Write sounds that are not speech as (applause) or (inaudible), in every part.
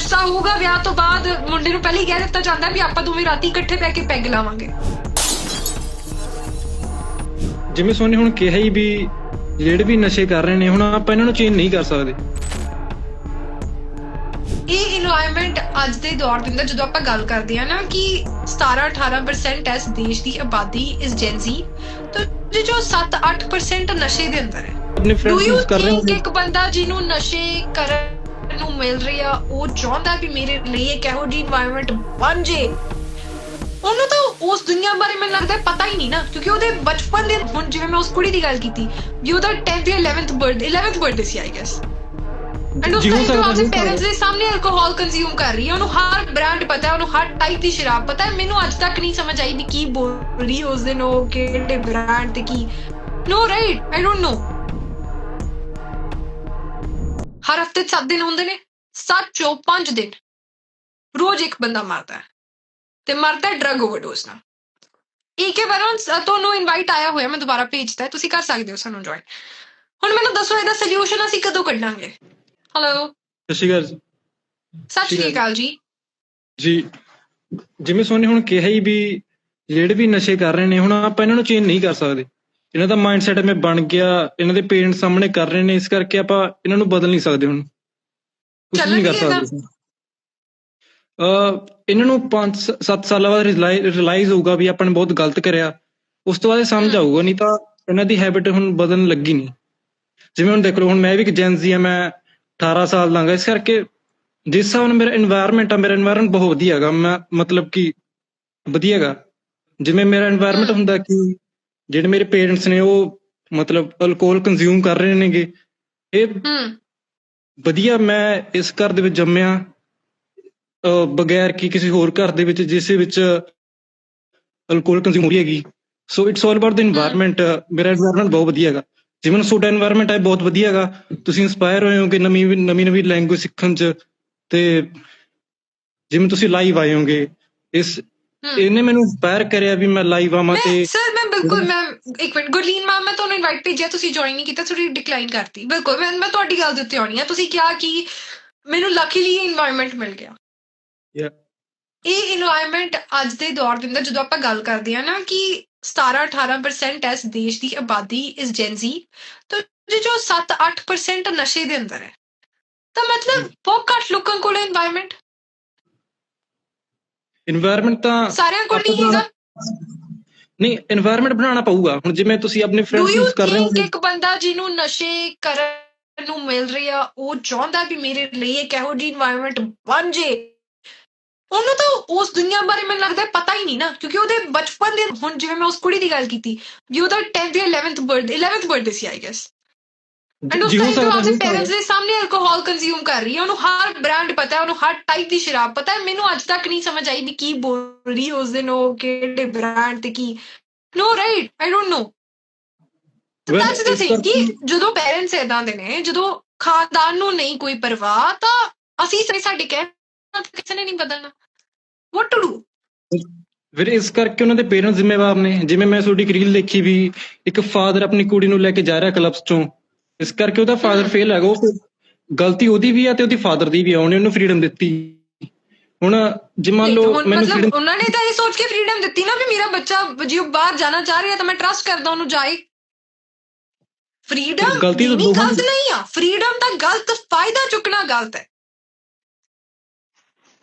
ਰਿਸ਼ਤਾ ਹੋਊਗਾ ਵਿਆਹ ਤੋਂ ਬਾਅਦ ਮੁੰਡੇ ਨੂੰ ਪਹਿਲੇ ਹੀ ਦਿੱਤਾ ਜਾਂਦਾ ਵੀ ਆਪਾਂ ਦੋਵੇਂ ਰਾਤੀ ਇਕੱਠੇ ਬੈ ਕੇ ਪੈਗ ਲਾਵਾਂਗੇ। ਜਿਵੇਂ ਸੋਨੇ ਹੁਣ ਕਿਹਾ ਹੀ ਵੀ ਜਿਹੜੇ ਵੀ ਨਸ਼ੇ ਕਰ ਰਹੇ ਨੇ ਹੁਣ ਆਪਾਂ ਇਹਨਾਂ ਨੂੰ ਚੇਂਜ ਨਹੀਂ ਕਰ ਸਕਦੇ। ਇਹ এনवायरमेंट ਅੱਜ ਦੇ ਦੌਰ ਦੇ ਅੰਦਰ ਜਦੋਂ ਆਪਾਂ ਗੱਲ ਕਰਦੇ ਆ ਨਾ ਕਿ 17-18% ਇਸ ਦੇਸ਼ ਦੀ ਆਬਾਦੀ ਇਸ ਜੈਨਜ਼ੀ ਤੋਂ ਜੇ ਜੋ 7-8% ਨਸ਼ੇ ਦੇ ਅੰਦਰ ਹੈ। ਆਪਣੇ ਫਰੈਂਡਸ ਕਰ ਰਹੇ ਹੋ ਕਿ ਇੱਕ ਬੰਦਾ ਜਿਹਨੂੰ ਨਸ਼ੇ ਕਰ ਨੂੰ ਮਿਲ ਰਹੀ ਆ ਉਹ ਚਾਹੁੰਦਾ ਕਿ ਮੇਰੇ ਲਈ ਇੱਕ ਇਹੋ ਜੀ এনवायरमेंट ਬਣ ਜੇ। ਉਹਨੂੰ ਤਾਂ ਉਸ ਦੁਨੀਆ ਬਾਰੇ ਮੈਨੂੰ ਲੱਗਦਾ ਪਤਾ ਹੀ ਨਹੀਂ ਨਾ ਕਿਉਂਕਿ ਉਹਦੇ ਬਚਪਨ ਦੇ ਹੁਣ ਜਿਵੇਂ ਮੈਂ ਉਸ ਕੁੜੀ ਦੀ ਗੱਲ ਕੀਤੀ ਵੀ ਉਹਦਾ 10th ਜਾਂ 11th ਬਰਥਡੇ 11th ਬਰਥਡੇ ਸੀ ਆਈ ਗੈਸ ਐਂਡ ਉਹ ਤਾਂ ਆਪਣੇ ਪੇਰੈਂਟਸ ਦੇ ਸਾਹਮਣੇ ਅਲਕੋਹਲ ਕੰਜ਼ਿਊਮ ਕਰ ਰਹੀ ਹੈ ਉਹਨੂੰ ਹਰ ਬ੍ਰਾਂਡ ਪਤਾ ਹੈ ਉਹਨੂੰ ਹਰ ਟਾਈਪ ਦੀ ਸ਼ਰਾਬ ਪਤਾ ਹੈ। ਮੈਨੂੰ ਅੱਜ ਤੱਕ ਨਹੀਂ ਸਮਝ ਆਈ ਵੀ ਕੀ ਬੋਲ ਰਹੀ ਉਸ ਦਿਨ ਉਹ ਕਿਹੜੇ ਬ੍ਰਾਂਡ ਤੇ ਨੋ ਰਾਈਟ ਆਈ ਡੋਨਟ ਨੋ ਹਰ ਹਫ਼ਤੇ 7 ਦਿਨ ਹੁੰਦੇ ਨੇ 7 ਚੋਂ 5 ਦਿਨ। ਰੋਜ਼ ਇੱਕ ਬੰਦਾ ਮਰਦਾ ਹੈ ਤੇ ਮਰਦਾ ਹੈ ਡਰਗ ਓਵਰਡੋਸ ਨਾਲ। ਈਕੇ ਵਰਨ ਤੁਹਾਨੂੰ ਇਨਵਾਈਟ ਆਇਆ ਹੋਇਆ ਮੈਂ ਦੁਬਾਰਾ ਭੇਜਤਾ ਹੈ ਤੁਸੀਂ ਕਰ ਸਕਦੇ ਹੋ ਸਾਨੂੰ ਜੁਆਇਨ ਹੁਣ ਮੈਨੂੰ ਦੱਸੋ ਇਹਦਾ ਸੋਲੂਸ਼ਨ ਅਸੀਂ ਕਦੋਂ ਕੱਢਾਂਗੇ? ਹਲੋ ਸਤਿ ਸ਼੍ਰੀ ਅਕਾਲ ਜੀ। ਸਤਿ ਸ਼੍ਰੀ ਅਕਾਲ ਜੀ। ਜੀ ਜਿਵੇਂ ਸੋਨੀ ਹੁਣ ਕਿਹਾ ਹੀ ਵੀ ਜਿਹੜੇ ਵੀ ਨਸ਼ੇ ਕਰ ਰਹੇ ਨੇ ਹੁਣ ਆਪਾਂ ਇਹਨਾਂ ਨੂੰ ਚੇਂਜ ਨਹੀਂ ਕਰ ਸਕਦੇ। ਇਹਨਾਂ ਦਾ ਮਾਈਂਡਸੈਟ ਮੇ ਬਣ ਗਿਆ ਇਹਨਾਂ ਦੇ ਪੇਰੈਂਟਸ ਸਾਹਮਣੇ ਕਰ ਰਹੇ ਨੇ ਇਸ ਕਰਕੇ ਆਪਾਂ ਇਹਨਾਂ ਨੂੰ ਬਦਲ ਨਹੀਂ ਸਕਦੇ ਹੁਣ। ਕੁਝ ਨਹੀਂ ਕਰ ਸਕਦੇ ਅ ਇਹਨਾਂ ਨੂੰ 5 7 ਸਾਲਾਂ ਬਾਅਦ ਰਿਅਲਾਈਜ਼ ਹੋਊਗਾ ਵੀ ਆਪਾਂ ਨੇ ਬਹੁਤ ਗਲਤ ਕਰਿਆ। ਉਸ ਤੋਂ ਬਾਅਦ ਸਮਝ ਆਊਗਾ ਨਹੀਂ ਤਾਂ ਇਹਨਾਂ ਦੀ ਹੈਬਿਟ ਹੁਣ ਬਦਲਣ ਲੱਗੀ ਨਹੀਂ। ਜਿਵੇਂ ਹੁਣ ਦੇਖ ਲਓ ਹੁਣ ਮੈਂ ਵੀ ਇੱਕ ਜੈਨਜ਼ੀ ਆ ਮੈਂ 18 ਸਾਲ ਲਾਂਗਾ ਇਸ ਕਰਕੇ ਜਿਸ ਹਿਸਾਬ ਨਾਲ ਮੇਰਾ এনवायरमेंट ਆ ਮੇਰਾ এনवायरमेंट ਬਹੁਤ ਵਧੀਆ ਹੈਗਾ। ਮੈਂ ਮਤਲਬ ਕਿ ਵਧੀਆ ਵਧੀਆਗਾ ਜਿਵੇਂ ਮੇਰਾ এনवायरमेंट ਹੁੰਦਾ ਕਿ ਜਿਹੜੇ ਮੇਰੇ ਪੇਰੈਂਟਸ ਨੇ ਉਹ ਮਤਲਬ ਅਲਕੋਹਲ ਕੰਜ਼ਿਊਮ ਕਰ ਰਹੇ ਨੇਗੇ ਇਹ ਵਧੀਆ ਮੈਂ ਇਸ ਘਰ ਦੇ ਵਿੱਚ ਜੰਮਿਆ ਬਗੈਰ ਕਿ ਕਿਸੇ ਹੋਰ ਘਰ ਦੇ ਵਿੱਚ ਜਿਸ ਵਿੱਚ ਅਲਕੋਹਲ ਕੰਜ਼ਿਊਮ ਹੋ ਰਹੀ ਹੈਗੀ। So it's all about the environment ਮੇਰਾ এনवायरमेंट ਬਹੁਤ ਵਧੀਆ ਹੈਗਾ। ਜਿਵੇਂ ਤੁਹਾਡਾ এনवायरमेंट ਹੈ ਬਹੁਤ ਵਧੀਆ ਹੈਗਾ। ਤੁਸੀਂ ਇਨਸਪਾਇਰ ਹੋਏ ਹੋ ਕਿ ਨਵੀਂ ਨਵੀਂ ਨਵੀਂ ਲੈਂਗੁਏਜ ਸਿੱਖਣ ਚ ਤੇ ਜਿਵੇਂ ਤੁਸੀਂ ਲਾਈਵ ਆਏ ਹੋਗੇ ਇਸ ਇਹਨੇ ਮੈਨੂੰ ਇੰਸਪਾਇਰ ਕਰਿਆ ਵੀ ਮੈਂ ਲਾਈਵ ਆਵਾਂ ਤੇ ਸਰ ਮੈਂ ਬਿਲਕੁਲ ਮੈਂ ਇੱਕ ਮਿੰਟ ਗੁਰਲੀਨ ਮਾਮ ਮੈਂ ਤੁਹਾਨੂੰ ਇਨਵਾਈਟ ਭੇਜਿਆ ਤੁਸੀਂ ਜੁਆਇਨ ਨਹੀਂ ਕੀਤਾ ਥੋੜੀ ਡਿਕਲਾਈਨ ਕਰਤੀ। ਬਿਲਕੁਲ ਮੈਂ ਮੈਂ ਤੁਹਾਡੀ ਗੱਲ ਦੇ ਆਉਣੀ ਆ। ਤੁਸੀਂ ਕਿਹਾ ਕਿ ਮੈਨੂੰ ਲੱਕੀਲੀ এনवायरमेंट ਮਿਲ ਗਿਆ। ਯਾ ਇਹ এনवायरमेंट ਅੱਜ ਦੇ ਦੌਰ ਦੇ ਅੰਦਰ ਜਦੋਂ ਆਪਾਂ ਗੱਲ ਕਰਦੇ ਆ ਨਾ ਕਿ 17-18% ਇਸ ਦੇਸ਼ ਦੀ ਆਬਾਦੀ ਇਸ ਜੈਨਜ਼ੀ ਤੋਂ ਜੋ 7-8% ਨਸ਼ੇ ਦੇ ਅੰਦਰ ਹੈ। ਤਾਂ ਮਤਲਬ ਬਹੁਤ ਘੱਟ ਲੋਕਾਂ ਕੋਲ এনवायरमेंट এনवायरमेंट ਤਾਂ ਸਾਰਿਆਂ ਕੋਲ ਨਹੀਂ ਹੈਗਾ? ਨਹੀਂ এনवायरमेंट ਬਣਾਉਣਾ ਪਊਗਾ। ਹੁਣ ਜਿਵੇਂ ਤੁਸੀਂ ਆਪਣੇ ਫਰੈਂਡਸ ਯੂਜ਼ ਕਰ ਰਹੇ ਹੋ ਇੱਕ ਬੰਦਾ ਜਿਹਨੂੰ ਨਸ਼ੇ ਕਰਨ ਨੂੰ ਮਿਲ ਰਹੀ ਆ ਉਹ ਚਾਹੁੰਦਾ ਵੀ ਮੇਰੇ ਲਈ ਇੱਕ ਇਹੋ ਜਿਹੀ এনवायरमेंट ਬਣ ਜੇ? ਉਹਨੂੰ ਤਾਂ ਉਸ ਦੁਨੀਆ ਬਾਰੇ ਮੈਨੂੰ ਲੱਗਦਾ ਪਤਾ ਹੀ ਨਹੀਂ ਨਾ ਕਿਉਂਕਿ ਉਹਦੇ ਬਚਪਨ ਦੇ ਹੁਣ ਜਿਵੇਂ ਮੈਂ ਉਸ ਕੁੜੀ ਦੀ ਗੱਲ ਕੀਤੀ ਜੀ 10th ਜਾਂ 11th ਬਰਥਡੇ 11th ਬਰਥਡੇ ਸੀ ਆਈ ਗੈਸ ਐਂਡ ਉਸ ਜੀ ਹੋ ਟਾਈਮ ਤੋਂ ਸਕਦਾ ਆਪਣੇ ਪੇਰੈਂਟਸ। ਦੇ ਸਾਹਮਣੇ ਅਲਕੋਹਲ ਕੰਜ਼ਿਊਮ ਕਰ ਰਹੀ ਹੈ ਉਹਨੂੰ ਹਰ ਬ੍ਰਾਂਡ ਪਤਾ ਹੈ ਉਹਨੂੰ ਹਰ ਟਾਈਪ ਦੀ ਸ਼ਰਾਬ ਪਤਾ ਹੈ। ਮੈਨੂੰ ਅੱਜ ਤੱਕ ਨਹੀਂ ਸਮਝ ਆਈ ਵੀ ਕੀ ਬੋਲ ਰਹੀ ਉਸ ਦਿਨ ਉਹ ਕਿਹੜੇ ਬ੍ਰਾਂਡ ਤੇ ਕੀ। No right I don't know that's the thing ਕਿ ਜਦੋਂ ਪੇਰੈਂਟਸ ਇਦਾਂ ਦੇ ਨੇ ਜਦੋਂ ਖਾਨਦਾਨ ਨੂੰ ਨਹੀਂ ਕੋਈ ਪਰਵਾਹ ਤਾਂ ਅਸੀਂ ਸਾਰੇ ਸਾਡੇ ਕਹਿ ਕਿਸੇ ਨੇ ਨਹੀਂ ਬਦਲਣਾ। ਵਾਟ ਟੂ ਡੂ ਫਿਰ ਇਸ ਕਰਕੇ ਉਹਨਾਂ ਦੇ ਪੇਰੈਂਟਸ ਜ਼ਿੰਮੇਵਾਰ ਨੇ। ਜਿਵੇਂ ਮੈਂ ਤੁਹਾਡੀ ਇੱਕ ਰੀਲ ਦੇਖੀ ਵੀ ਇੱਕ ਫਾਦਰ ਆਪਣੀ ਕੁੜੀ ਨੂੰ ਲੈ ਕੇ ਜਾ ਰਿਹਾ ਕਲੱਬਸ ਚੋਂ। ਇਸ ਕਰਕੇ ਉਹਦਾ ਫਾਦਰ ਫੇਲ ਹੈਗਾ ਉਹ ਗਲਤੀ ਉਹਦੀ ਵੀ ਆ ਤੇ ਉਹਦੀ ਫਾਦਰ ਦੀ ਵੀ ਆ ਉਹਨੇ ਉਹਨੂੰ ਫ੍ਰੀडम ਦਿੱਤੀ। ਹੁਣ ਜੇ ਮੰਨ ਲਓ ਮੈਨੂੰ ਫ੍ਰੀडम ਉਹਨਾਂ ਨੇ ਤਾਂ ਇਹ ਸੋਚ ਕੇ ਫ੍ਰੀडम ਦਿੱਤੀ ਨਾ ਵੀ ਮੇਰਾ ਬੱਚਾ ਜੀ ਬਾਹਰ ਜਾਣਾ ਚਾਹ ਰਿਹਾ ਤਾਂ ਮੈਂ ਟਰਸਟ ਕਰਦਾ ਉਹਨੂੰ ਜਾਏ। ਫ੍ਰੀडम ਗਲਤੀ ਤਾਂ ਗਲਤ ਨਹੀਂ ਆ। ਫ੍ਰੀडम ਦਾ ਗਲਤ ਫਾਇਦਾ ਚੁੱਕਣਾ ਗਲਤ ਹੈ।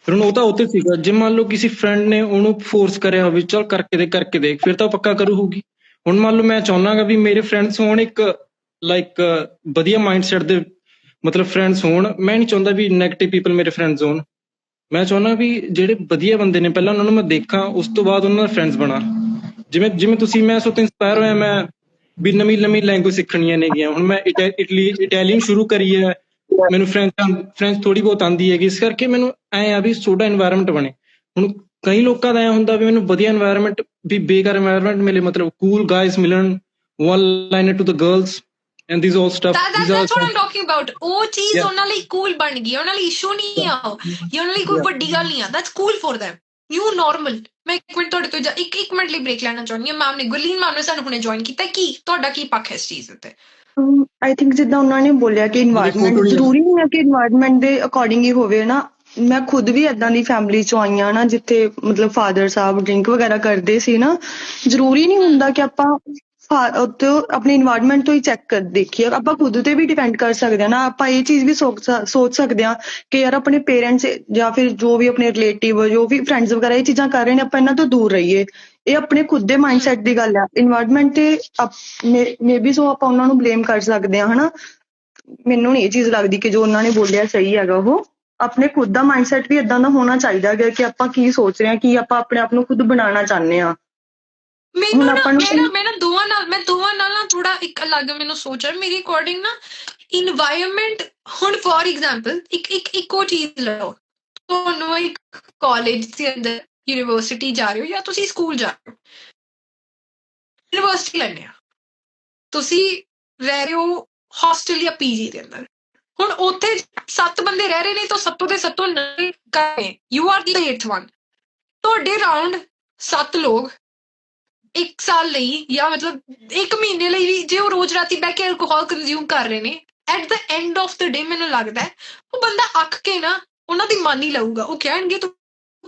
ਫਿਰ ਉਹ ਤਾਂ ਉੱਤੇ ਸੀਗਾ। ਜੇ ਮੰਨ ਲਓ ਕਿਸੇ ਫਰੈਂਡ ਨੇ ਉਹਨੂੰ ਫੋਰਸ ਕਰਿਆ ਹੋਵੇ ਚਲ ਕਰਕੇ ਦੇ ਕਰਕੇ ਦੇਖ ਫਿਰ ਤਾਂ ਪੱਕਾ ਕਰੂ ਹੋਊਗੀ ਹੁਣ ਮੰਨ ਲਓ ਮੈਂ ਚਾਹੁੰਨਾਗਾ ਵੀ ਮੇਰੇ ਫਰੈਂਡਸ ਹੋਣ ਇੱਕ ਲਾਈਕ uh, ਵਧੀਆ ਮਾਈਂਡਸੈਟ ਦੇ ਮਤਲਬ ਫਰੈਂਡਸ ਹੋਣ, ਮੈਂ ਨਹੀਂ ਚਾਹੁੰਦਾ ਵੀ 네ਗੇਟਿਵ ਪੀਪਲ ਮੇਰੇ ਫਰੈਂਡਸ ਹੋਣ। ਮੈਂ ਚਾਹੁੰਦਾ ਵੀ ਜਿਹੜੇ ਵਧੀਆ ਬੰਦੇ ਨੇ, ਪਹਿਲਾਂ ਉਹਨਾਂ ਨੂੰ ਮੈਂ ਦੇਖਾਂ, ਉਸ ਤੋਂ ਬਾਅਦ ਉਹਨਾਂ ਦਾ ਫਰੈਂਡਸ ਬਣਾ। ਜਿਵੇਂ ਜਿਵੇਂ ਤੁਸੀਂ, ਮੈਂ ਸੋ ਤੋਂ ਇਨਸਪਾਇਰ ਹੋਇਆ, ਮੈਂ ਵੀ ਨਵੀਂ ਨਵੀਂ ਲੈਂਗੁਏਜ ਸਿੱਖਣੀਆਂ ਨੇਗੀਆਂ। ਹੁਣ ਮੈਂ ਇਟਲੀ ਇਟਾਲੀਅਨ ਸ਼ੁਰੂ ਕਰੀ ਹੈ। ਮੈਨੂੰ ਫਰੈਂਚ ਫ੍ਰੈਂਚ ਥੋੜੀ ਬਹੁਤ ਆਂਦੀ ਹੈਗੀ। ਇਸ ਕਰਕੇ ਮੈਨੂੰ ਐ ਆ ਵੀ ਸੋਡਾ এনवायरमेंट ਬਣੇ। ਹੁਣ ਕਈ ਲੋਕਾਂ ਦਾ ਐ ਹੁੰਦਾ ਵੀ ਮੈਨੂੰ ਵਧੀਆ এনवायरमेंट ਵੀ ਬੇਕਾਰ এনवायरमेंट ਮਿਲੇ। ਮਤਲਬ ਕੂਲ ਗਾਇਸ ਮਿਲਣ one liner to the girls and these all stuff these are what I'm talking about ਉਹ ਚੀਜ਼ ਉਹਨਾਂ ਲਈ ਕੂਲ ਬਣ ਗਈ ਉਹਨਾਂ ਲਈ ਇਸ਼ੂ ਨਹੀਂ ਆ ਇਹ ਉਹਨਾਂ ਲਈ ਕੋਈ ਵੱਡੀ ਗੱਲ ਨਹੀਂ ਆ that's cool for them new normal ਮੈਂ ਇੱਕ ਮਿੰਟ ਤੁਹਾਡੇ ਤੋਂ ਇੱਕ ਇੱਕ ਮਿੰਟ ਲਈ ਬ੍ਰੇਕ ਲੈਣਾ ਚਾਹੁੰਦੀ ਹਾਂ ਮੈਮ ਨੇ ਗੁਰਲੀਨ ਮੈਮ ਨੇ ਸਾਨੂੰ ਹੁਣੇ ਜੁਆਇਨ ਕੀਤਾ ਕੀ ਤੁਹਾਡਾ ਕੀ ਪੱਖ ਹੈ ਇਸ ਚੀਜ਼ ਉੱਤੇ ਆਈ ਥਿੰਕ ਜਿੱਦਾਂ ਉਹਨਾਂ ਨੇ ਬੋਲਿਆ ਕਿ এনवायरमेंट ਜ਼ਰੂਰੀ ਨਹੀਂ ਹੈ ਕਿ এনवायरमेंट ਦੇ ਅਕੋਰਡਿੰਗ ਹੀ ਹੋਵੇ ਨਾ ਮੈਂ ਖੁਦ ਵੀ ਇਦਾਂ ਦੀ ਫੈਮਿਲੀ ਚੋਂ ਆਈ ਨਾ ਜਿੱਥੇ ਮਤਲਬ ਫਾਦਰ ਸਾਹਿਬ ਡਰਿੰਕ ਵਗੈਰਾ ਕਰਦੇ ਸੀ ਨਾ ਜ਼ਰੂਰੀ ਨਹੀਂ ਹੁੰਦਾ ਕਿ ਆਪਾਂ ਫਾ- ਆਪਣੇ ਇਨਵਾਇਰਨਮੈਂਟ ਤੋਂ ਹੀ ਚੈੱਕ ਕਰ, ਦੇਖੀਏ। ਆਪਾਂ ਖੁਦ ਤੇ ਵੀ ਡਿਪੈਂਡ ਕਰ ਸਕਦੇ ਹਾਂ ਨਾ। ਆਪਾਂ ਇਹ ਚੀਜ਼ ਵੀ ਸੋਚ ਸਕਦੇ ਹਾਂ ਕਿ ਯਾਰ ਆਪਣੇ ਪੇਰੈਂਟਸ ਜਾਂ ਫਿਰ ਜੋ ਵੀ ਆਪਣੇ ਰਿਲੇਟਿਵ ਜੋ ਵੀ ਫਰੈਂਡਸ ਵਗੈਰਾ ਇਹ ਚੀਜ਼ਾਂ ਕਰ ਰਹੇ ਨੇ, ਆਪਾਂ ਇਹਨਾਂ ਤੋਂ ਦੂਰ ਰਹੀਏ। ਇਹ ਆਪਣੇ ਖੁਦ ਦੇ ਮਾਈਂਡਸੈਟ ਦੀ ਗੱਲ ਆ। ਇਨਵਾਇਰਨਮੈਂਟ ਤੇ ਮੇਬੀ ਸੋ ਆਪਾਂ ਉਹਨਾਂ ਨੂੰ ਬਲੇਮ ਕਰ ਸਕਦੇ ਹਾਂ, ਹਨਾ? ਮੈਨੂੰ ਨਹੀਂ ਇਹ ਚੀਜ਼ ਲੱਗਦੀ ਕਿ ਜੋ ਉਹਨਾਂ ਨੇ ਬੋਲਿਆ ਸਹੀ ਹੈਗਾ ਉਹ। ਆਪਣੇ ਖੁਦ ਦਾ ਮਾਈਂਡਸੈਟ ਵੀ ਇਦਾਂ ਦਾ ਹੋਣਾ ਚਾਹੀਦਾ ਹੈ ਕਿ ਆਪਾਂ ਕੀ ਸੋਚ ਰਹੇ ਹਾਂ, ਕੀ ਆਪਾਂ ਆਪਣੇ ਆਪ ਨੂੰ ਖੁਦ ਬਣਾਉਣਾ ਚਾਹੁੰਦੇ ਹਾਂ। ਮੈਨੂੰ ਨਾ ਆਪਾਂ ਨੂੰ ਮੈਂ ਨਾ ਮੈਂ ਨਾ ਦੋਵਾਂ ਨਾਲ ਮੈਂ ਦੋਵਾਂ ਨਾਲ ਨਾ ਥੋੜਾ ਇੱਕ ਅਲੱਗ ਮੈਨੂੰ ਸੋਚ ਹੈ ਮੇਰੀ ਅਕੋਰਡਿੰਗ ਨਾ ਇਨਵਾਇਰਨਮੈਂਟ ਹੁਣ ਫੋਰ ਐਗਜ਼ਾਮਪਲ ਇੱਕ ਇੱਕ ਇੱਕੋ ਚੀਜ਼ ਲਓ। ਤੁਹਾਨੂੰ ਇੱਕ ਕਾਲਜ ਦੇ ਅੰਦਰ ਯੂਨੀਵਰਸਿਟੀ ਜਾ ਰਹੇ ਹੋ ਜਾਂ ਤੁਸੀਂ ਸਕੂਲ ਜਾ ਰਹੇ ਹੋ? ਯੂਨੀਵਰਸਿਟੀ ਲੈਣੇ ਆ। ਤੁਸੀਂ ਰਹਿ ਰਹੇ ਹੋ ਹੌਸਟਲ ਜਾਂ ਪੀਜੀ ਦੇ ਅੰਦਰ। ਹੁਣ ਉੱਥੇ ਸੱਤ ਬੰਦੇ ਰਹਿ ਰਹੇ ਨੇ ਤਾਂ ਸੱਤੋਂ ਦੇ ਸੱਤੋਂ ਨਹੀਂ ਕਰੇ you are the 8th one ਤੁਹਾਡੇ ਰਾਉਂਡ ਸੱਤ ਲੋਕ ਇੱਕ ਸਾਲ ਲਈ ਜਾਂ ਮਤਲਬ ਇੱਕ ਮਹੀਨੇ ਲਈ ਵੀ ਜੇ ਉਹ ਰੋਜ਼ ਰਾਤੀ ਬੈ ਕੇ ਅਲਕੋਹਲ ਕੰਜ਼ਿਊਮ ਕਰ ਰਹੇ ਨੇ at the end of the day ਮੈਨੂੰ ਲੱਗਦਾ ਹੈ, ਉਹ ਬੰਦਾ ਅੱਕ ਕੇ ਨਾ ਉਹਨਾਂ ਦੀ ਮੰਨ ਹੀ ਲਊਗਾ। ਉਹ ਕਹਿਣਗੇ ਤੂੰ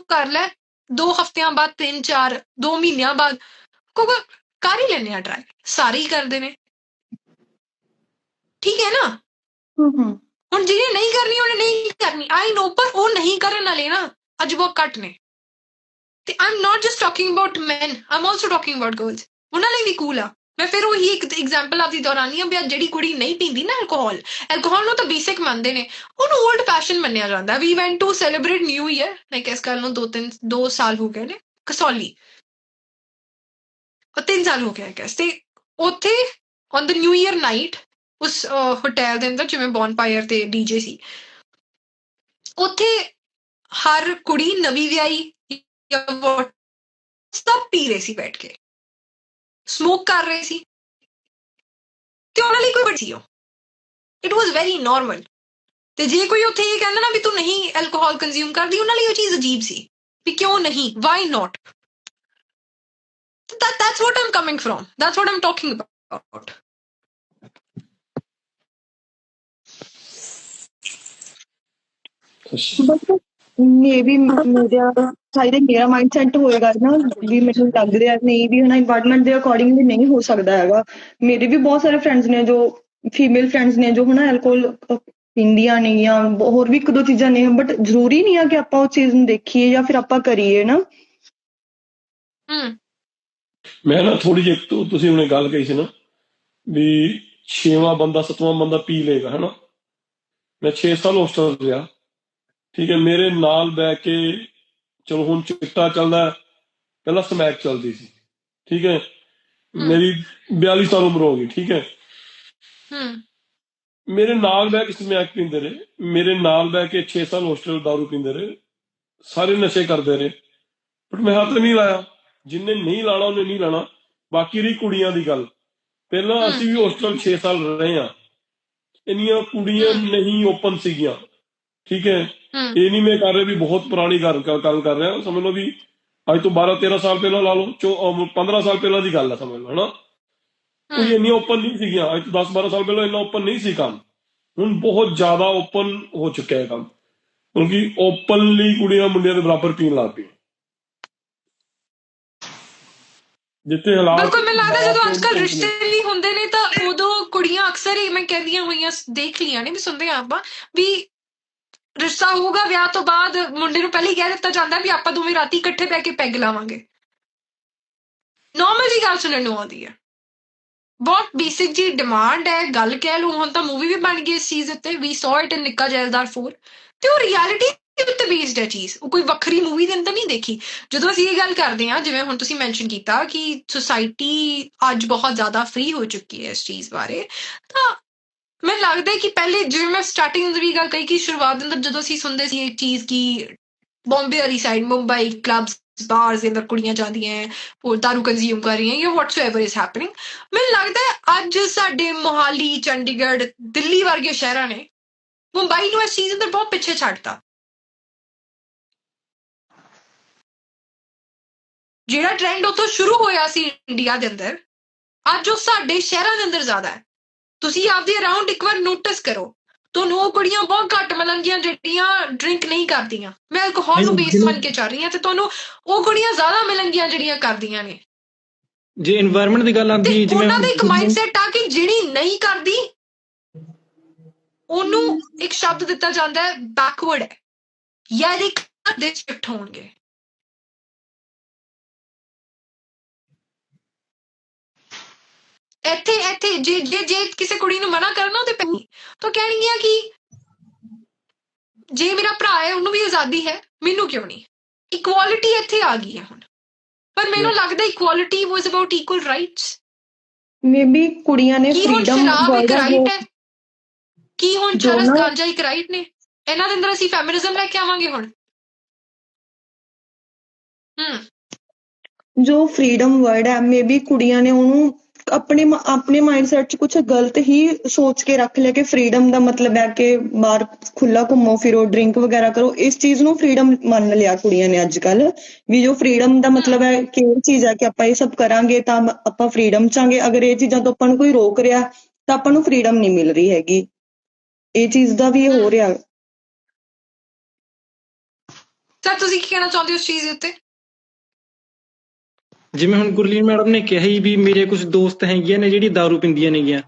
ਕਰ ਲੈ ਦੋ ਹਫ਼ਤਿਆਂ ਬਾਅਦ ਤਿੰਨ ਚਾਰ ਦੋ ਮਹੀਨਿਆਂ ਬਾਅਦ। ਕਿਉਂਕਿ ਕਰ ਹੀ ਲੈਣੇ ਆ ਟਰਾਈ ਸਾਰੇ ਹੀ ਕਰਦੇ ਨੇ। ਠੀਕ ਹੈ ਨਾ? ਹੂੰ ਹੂੰ। ਹੁਣ ਜਿਹਨੇ ਨਹੀਂ ਕਰਨੀ ਉਹਨੇ ਨਹੀਂ ਕਰਨੀ। ਆਈ ਨੋ ਪਰ ਉਹ ਨਹੀਂ ਕਰਨ ਵਾਲੇ ਨਾ ਅੱਜ ਬਹੁਤ ਘੱਟ ਨੇ। I'm not just talking about men I'm also talking about girls ਉਹਨਾਂ ਲਈ ਵੀ ਕੂਲ ਆ। ਮੈਂ ਫਿਰ ਉਹੀ ਇੱਕ ਐਗਜ਼ਾਮਪਲ ਆਪਦੀ ਦੁਹਰਾਨੀ ਆ ਵੀ ਜਿਹੜੀ ਕੁੜੀ ਨਹੀਂ ਪੀਂਦੀ ਨਾ ਅਲਕੋਹਲ ਅਲਕੋਹਲ ਨੂੰ ਤਾਂ ਬੇਸਿਕ ਮੰਨਦੇ ਨੇ। ਉਹਨੂੰ 올ਡ ਫੈਸ਼ਨ ਮੰਨਿਆ ਜਾਂਦਾ। We went to celebrate new year like ਇਸ ਗੱਲ ਨੂੰ ਦੋ ਤਿੰਨ, ਦੋ ਸਾਲ ਹੋ ਗਏ ਨੇ, ਕਸੌਲੀ। ਉਹ ਤਿੰਨ ਸਾਲ ਹੋ ਗਏ ਗੈਸ ਤੇ ਉੱਥੇ on the new year night ਉਸ ਹੋਟਲ ਦੇ ਅੰਦਰ ਜਿਵੇਂ ਬੌਨਫਾਇਰ ਤੇ ਡੀਜੇ ਸੀ, ਉੱਥੇ ਹਰ ਕੁੜੀ ਨਵੀਂ ਵਿਆਹੀ ਜਾਂ ਸਭ ਪੀ ਰਹੇ ਸੀ ਬੈਠ ਕੇ ਸਮੋਕ ਕਰ ਰਹੇ ਸੀ ਤੇ ਉਹਨਾਂ ਲਈ ਕੋਈ ਬੜੀ ਉਹ ਇਟ ਵਾਸ ਵੈਰੀ ਨਾਰਮਲ ਤੇ ਜੇ ਕੋਈ ਉੱਥੇ ਇਹ ਕਹਿੰਦਾ ਨਾ ਵੀ ਤੂੰ ਨਹੀਂ ਐਲਕੋਹਲ ਕੰਜ਼ਿਊਮ ਕਰਦੀ ਉਹਨਾਂ ਲਈ ਉਹ ਚੀਜ਼ ਅਜੀਬ ਸੀ ਵੀ ਕਿਉਂ ਨਹੀਂ why not that that's what i'm coming from that's what i'm talking about ਬਸ ਮੇਬੀ ਮੇਰਾ ਸ਼ਾਇਦ ਮੇਰਾ ਮਾਈਂਡਸੈਟ ਹੋਏਗਾ ਨਾ ਵੀ ਮੈਨੂੰ ਲੱਗ ਰਿਹਾ ਨਹੀਂ ਵੀ ਹਨਾ ਇਨਵਾਇਰਨਮੈਂਟ ਦੇ ਅਕੋਰਡਿੰਗ ਵੀ ਨਹੀਂ ਹੋ ਸਕਦਾ ਹੈਗਾ। ਮੇਰੇ ਵੀ ਬਹੁਤ ਸਾਰੇ ਫਰੈਂਡਸ ਨੇ ਜੋ ਫੀਮੇਲ ਫਰੈਂਡਸ ਨੇ ਜੋ ਹਨਾ ਐਲਕੋਹਲ ਪੀਂਦੀਆਂ ਨੇ ਜਾਂ ਹੋਰ ਵੀ ਇੱਕ ਦੋ ਚੀਜ਼ਾਂ ਨੇ ਬਟ ਜ਼ਰੂਰੀ ਨਹੀਂ ਆ ਕਿ ਆਪਾਂ ਉਹ ਚੀਜ਼ ਨੂੰ ਦੇਖੀਏ ਜਾਂ ਫਿਰ ਆਪਾਂ ਕਰੀਏ ਨਾ। ਹਮ ਮੈਂ ਨਾ ਥੋੜੀ ਜਿਹੀ ਤੁ- ਤੁਸੀਂ ਉਹਨੇ ਗੱਲ ਕਹੀ ਸੀ ਨਾ ਵੀ ਛੇਵਾਂ ਬੰਦਾ ਸੱਤਵਾਂ ਬੰਦਾ ਪੀ ਲੇਗਾ ਹਨਾ। ਮੈਂ 6 ਸਾਲ ਹੋਸਟਲ ਰਿਹਾ। ਠੀਕ ਹੈ ਮੇਰੇ ਨਾਲ ਬੈ ਕੇ ਚਲੋ ਹੁਣ ਚਿੱਟਾ ਚੱਲਦਾ ਹੈ, ਪਹਿਲਾਂ ਸਮੈਕ ਚੱਲਦੀ ਸੀ। ਠੀਕ ਹੈ? ਮੇਰੀ 42 ਸਾਲ ਉਮਰ ਹੋ ਗਈ ਠੀਕ ਹੈ? ਹਮ ਮੇਰੇ ਨਾਲ ਬੈ ਕੇ ਸਮੈਕ ਪੀਂਦੇ ਰਹੇ। ਮੇਰੇ ਨਾਲ ਬੈ ਕੇ 6 ਸਾਲ ਹੋਸਟਲ ਦਾਰੂ ਪੀਂਦੇ ਰਹੇ। ਸਾਰੇ ਨਸ਼ੇ ਕਰਦੇ ਰਹੇ। ਬਟ ਮੈਂ ਹੱਥ ਨਹੀਂ ਲਾਇਆ। ਜਿੰਨੇ ਨਹੀਂ ਲਾਣਾ ਉਹਨੇ ਨਹੀਂ ਲਾਣਾ। ਬਾਕੀ ਰਹੀ ਕੁੜੀਆਂ ਦੀ ਗੱਲ। ਪਹਿਲਾਂ। ਅਸੀਂ ਵੀ ਹੋਸਟਲ 6 ਸਾਲ ਰਹੇ ਆ ਇੰਨੀਆਂ ਕੁੜੀਆਂ। ਨਹੀਂ ਓਪਨ ਸੀਗੀਆਂ। ਠੀਕ ਹੈ? ਇਹ ਨਹੀਂ ਮੈਂ ਕਰ ਰਿਹਾ ਵੀ ਬਹੁਤ ਪੁਰਾਣੀ ਗੱਲ ਗੱਲ ਕਰ ਰਿਹਾ। ਸਮਝ ਲਓ ਵੀ ਅੱਜ ਤੋਂ 12 13 ਸਾਲ ਪਹਿਲਾਂ ਲਾ ਲਓ ਚੋ ਅਮ 15 ਸਾਲ ਪਹਿਲਾਂ ਦੀ ਗੱਲ ਹੈ ਸਮਝ ਲਓ ਹਨਾ? ਕੋਈ ਇੰਨੀ ਓਪਨ ਨਹੀਂ ਸੀਗੀਆਂ। ਅੱਜ ਤੋਂ 10 12 ਸਾਲ ਪਹਿਲਾਂ ਇੰਨਾ ਓਪਨ ਨਹੀਂ ਸੀ ਕੰਮ। ਹੁਣ ਬਹੁਤ ਜ਼ਿਆਦਾ ਓਪਨ ਹੋ ਚੁੱਕਿਆ ਹੈ ਕੰਮ। ਕਿਉਂਕਿ ਓਪਨਲੀ ਕੁੜੀਆਂ ਮੁੰਡਿਆਂ ਦੇ ਬਰਾਬਰ ਪੀਣ ਲੱਗ ਪਈ ਜਿੱਥੇ ਹਾਲਾਤ ਬਿਲਕੁਲ ਮੈਨੂੰ ਲੱਗਦਾ ਜਦੋਂ ਅੱਜ ਕੱਲ ਰਿਸ਼ਤੇ ਵੀ ਹੁੰਦੇ ਨੇ ਤਾਂ ਉਦੋਂ ਕੁੜੀਆਂ ਅਕਸਰ ਹੀ ਮੈਂ ਕਹਿੰਦੀਆਂ ਹੋਈਆਂ ਦੇਖ ਲੀਆਂ ਨੇ ਵੀ ਸੁਣਦੇ ਆਪਾਂ ਵੀ ਰਿਸ਼ਤਾ ਹੋਊਗਾ ਵਿਆਹ ਤੋਂ ਬਾਅਦ ਮੁੰਡੇ ਨੂੰ ਪਹਿਲੇ ਹੀ ਕਹਿ ਦਿੱਤਾ ਜਾਂਦਾ ਵੀ ਆਪਾਂ ਦੋਵੇਂ ਰਾਤੀ ਇਕੱਠੇ ਬੈ ਕੇ ਪੈਗ ਲਾਵਾਂਗੇ। ਨਾਰਮਲ ਜੀ ਗੱਲ ਸੁਣਨ ਨੂੰ ਆਉਂਦੀ ਹੈ ਬਹੁਤ ਬੇਸਿਕ ਜੀ ਡਿਮਾਂਡ ਹੈ, ਗੱਲ ਕਹਿ ਲਓ, ਹੁਣ ਤਾਂ ਮੂਵੀ ਵੀ ਬਣ ਗਈ ਇਸ ਚੀਜ਼ ਉੱਤੇ ਵੀ ਸੌ ਇਟ ਇਨ ਨਿੱਕਾ ਜੈਲਦਾਰ 4 ਤੇ ਉਹ ਰਿਐਲਿਟੀ ਉੱਤੇ ਬੇਸਡ ਹੈ ਚੀਜ਼। ਉਹ ਕੋਈ ਵੱਖਰੀ ਮੂਵੀ ਦੇ ਅੰਦਰ ਨਹੀਂ ਦੇਖੀ। ਜਦੋਂ ਅਸੀਂ ਇਹ ਗੱਲ ਕਰਦੇ ਹਾਂ, ਜਿਵੇਂ ਹੁਣ ਤੁਸੀਂ ਮੈਂਸ਼ਨ ਕੀਤਾ ਕਿ ਸੁਸਾਇਟੀ ਅੱਜ ਬਹੁਤ ਜ਼ਿਆਦਾ ਫ੍ਰੀ ਹੋ ਚੁੱਕੀ ਹੈ ਇਸ ਚੀਜ਼ ਬਾਰੇ, ਤਾਂ ਮੈਨੂੰ ਲੱਗਦਾ ਹੈ ਕਿ ਪਹਿਲੇ ਜਿਵੇਂ ਮੈਂ ਸਟਾਰਟਿੰਗ ਦੀ ਵੀ ਗੱਲ ਕਹੀ ਕਿ ਸ਼ੁਰੂਆਤ ਦੇ ਅੰਦਰ ਜਦੋਂ ਅਸੀਂ ਸੁਣਦੇ ਸੀ ਇਹ ਚੀਜ਼ ਕਿ ਬੰਬੇ ਵਾਲੀ ਸਾਈਡ ਮੁੰਬਈ ਕਲੱਬਸ ਬਾਰਸ ਦੇ ਅੰਦਰ ਕੁੜੀਆਂ ਜਾਂਦੀਆਂ ਹੈ ਉਹ ਦਾਰੂ ਕੰਜ਼ਿਊਮ ਕਰ ਰਹੀਆਂ ਜਾਂ ਵਾਟਸਐਵਰ ਇਜ਼ ਹੈਪਨਿੰਗ ਮੈਨੂੰ ਲੱਗਦਾ ਹੈ ਅੱਜ ਸਾਡੇ ਮੋਹਾਲੀ ਚੰਡੀਗੜ੍ਹ ਦਿੱਲੀ ਵਰਗੇ ਸ਼ਹਿਰਾਂ ਨੇ ਮੁੰਬਈ ਨੂੰ ਇਸ ਚੀਜ਼ ਅੰਦਰ ਬਹੁਤ ਪਿੱਛੇ ਛੱਡਤਾ ਜਿਹੜਾ ਟ੍ਰੈਂਡ ਉੱਥੋਂ ਸ਼ੁਰੂ ਹੋਇਆ ਸੀ ਇੰਡੀਆ ਦੇ ਅੰਦਰ ਅੱਜ ਉਹ ਸਾਡੇ ਸ਼ਹਿਰਾਂ ਦੇ ਅੰਦਰ ਜ਼ਿਆਦਾ ਹੈ ਤੁਸੀਂ ਆਪਦੇ ਅਰਾਊਂਡ ਇੱਕ ਵਾਰ ਨੋਟਿਸ ਕਰੋ। ਤੁਹਾਨੂੰ ਉਹ ਕੁੜੀਆਂ ਬਹੁਤ ਘੱਟ ਮਿਲਣਗੀਆਂ ਜਿਹੜੀਆਂ ਡਰਿੰਕ ਨਹੀਂ ਕਰਦੀਆਂ। ਮੈਂ ਅਲਕੋਹਲ ਨੂੰ ਬੇਸ ਬਣ ਕੇ ਚੱਲ ਰਹੀ ਹਾਂ ਤੇ ਤੁਹਾਨੂੰ ਉਹ ਕੁੜੀਆਂ ਜ਼ਿਆਦਾ ਮਿਲਣਗੀਆਂ ਜਿਹੜੀਆਂ ਕਰਦੀਆਂ ਨੇ। ਜੇ এনवायरमेंट ਦੀ ਗੱਲ ਆਉਂਦੀ ਜਿਵੇਂ ਉਹਨਾਂ ਦਾ ਇੱਕ ਮਾਈਂਡਸੈਟ ਆ ਕਿ ਜਿਹੜੀ ਨਹੀਂ ਕਰਦੀ ਉਹਨੂੰ ਇੱਕ ਸ਼ਬਦ ਦਿੱਤਾ ਜਾਂਦਾ ਹੈ ਬੈਕਵਰਡ ਹੈ। ਯਾਰ ਇੱਕ ਦੇ ਸ਼ਿਫਟ ਹੋਣਗੇ। ਇੱਥੇ ਇੱਥੇ ਜੇ ਜੇ ਜੇ ਕਿਸੇ ਕੁੜੀ ਨੂੰ ਮਨਾ ਕਰਨਾ ਉਹਦੇ ਪੈਣੀ ਤਾਂ ਕਹਿਣੀ ਆ ਕਿ ਜੇ ਮੇਰਾ ਭਰਾ ਹੈ ਉਹਨੂੰ ਵੀ ਆਜ਼ਾਦੀ ਹੈ ਮੈਨੂੰ ਕਿਉਂ ਨਹੀਂ? ਇਕੁਆਲਿਟੀ ਇੱਥੇ ਆ ਗਈ ਹੈ ਹੁਣ। ਪਰ ਮੈਨੂੰ ਲੱਗਦਾ equality was about equal rights maybe ਕੁੜੀਆਂ ਨੇ ਫਰੀडम ਬਹੁਤ ਰਾਈਟ ਹੈ? ਕੀ ਹੁਣ ਚਰਸ ਗਾਂਜਾ ਇੱਕ ਰਾਈਟ ਨੇ? ਇਹਨਾਂ ਦੇ ਅੰਦਰ ਅਸੀਂ ਫੈਮਿਨਿਜ਼ਮ ਲੈ ਕੇ ਆਵਾਂਗੇ ਹੁਣ। ਹਮ। ਜੋ ਫਰੀडम ਵਰਡ ਹੈ ਮੇਬੀ ਕੁੜੀਆਂ ਨੇ ਉਹਨੂੰ ਆਪਣੇ ਆਪਣੇ ਮਾਈਂਡਸੈਟ 'ਚ ਕੁਝ ਗਲਤ ਹੀ ਸੋਚ ਕੇ ਰੱਖ ਲਿਆ ਕਿ ਫ੍ਰੀडम ਦਾ ਮਤਲਬ ਹੈ ਕਿ ਬਾਹਰ ਖੁੱਲਾ ਘੁੰਮੋ, ਫਿਰੋ ਡਰਿੰਕ ਵਗੈਰਾ ਕਰੋ, ਇਸ ਚੀਜ਼ ਨੂੰ ਫ੍ਰੀडम ਮੰਨ ਲਿਆ ਕੁੜੀਆਂ ਨੇ ਅੱਜ ਕੱਲ ਵੀ ਜੋ ਫ੍ਰੀडम ਦਾ ਮਤਲਬ ਹੈ ਕਿ ਇਹ ਚੀਜ਼ ਹੈ ਕਿ ਆਪਾਂ ਇਹ ਸਭ ਕਰਾਂਗੇ ਤਾਂ ਆਪਾਂ ਫ੍ਰੀडम ਚਾਂਗੇ ਅਗਰ ਇਹ ਚੀਜ਼ਾਂ ਤੋਂ ਆਪਾਂ ਨੂੰ ਕੋਈ ਰੋਕ ਰਿਹਾ, ਤਾਂ ਆਪਾਂ ਨੂੰ ਫ੍ਰੀडम ਨਹੀਂ ਮਿਲ ਰਹੀ ਹੈਗੀ। ਇਹ ਚੀਜ਼ ਦਾ ਵੀ ਹੋ ਰਿਹਾ। ਸਰ, ਤੁਸੀਂ ਕੀ ਕਹਿਣਾ ਚਾਹੁੰਦੇ ਹੋ ਇਸ ਚੀਜ਼ ਉੱਤੇ? ਜਿਵੇਂ ਹੁਣ ਗੁਰਲੀਨ ਮੈਡਮ ਨੇ ਕਿਹਾ ਹੀ ਵੀ ਮੇਰੇ ਕੁਝ ਦੋਸਤ ਹੈਗੀਆਂ ਨੇ ਜਿਹੜੀ दारू ਪਿੰਦੀਆਂ ਨੇਗੀਆਂ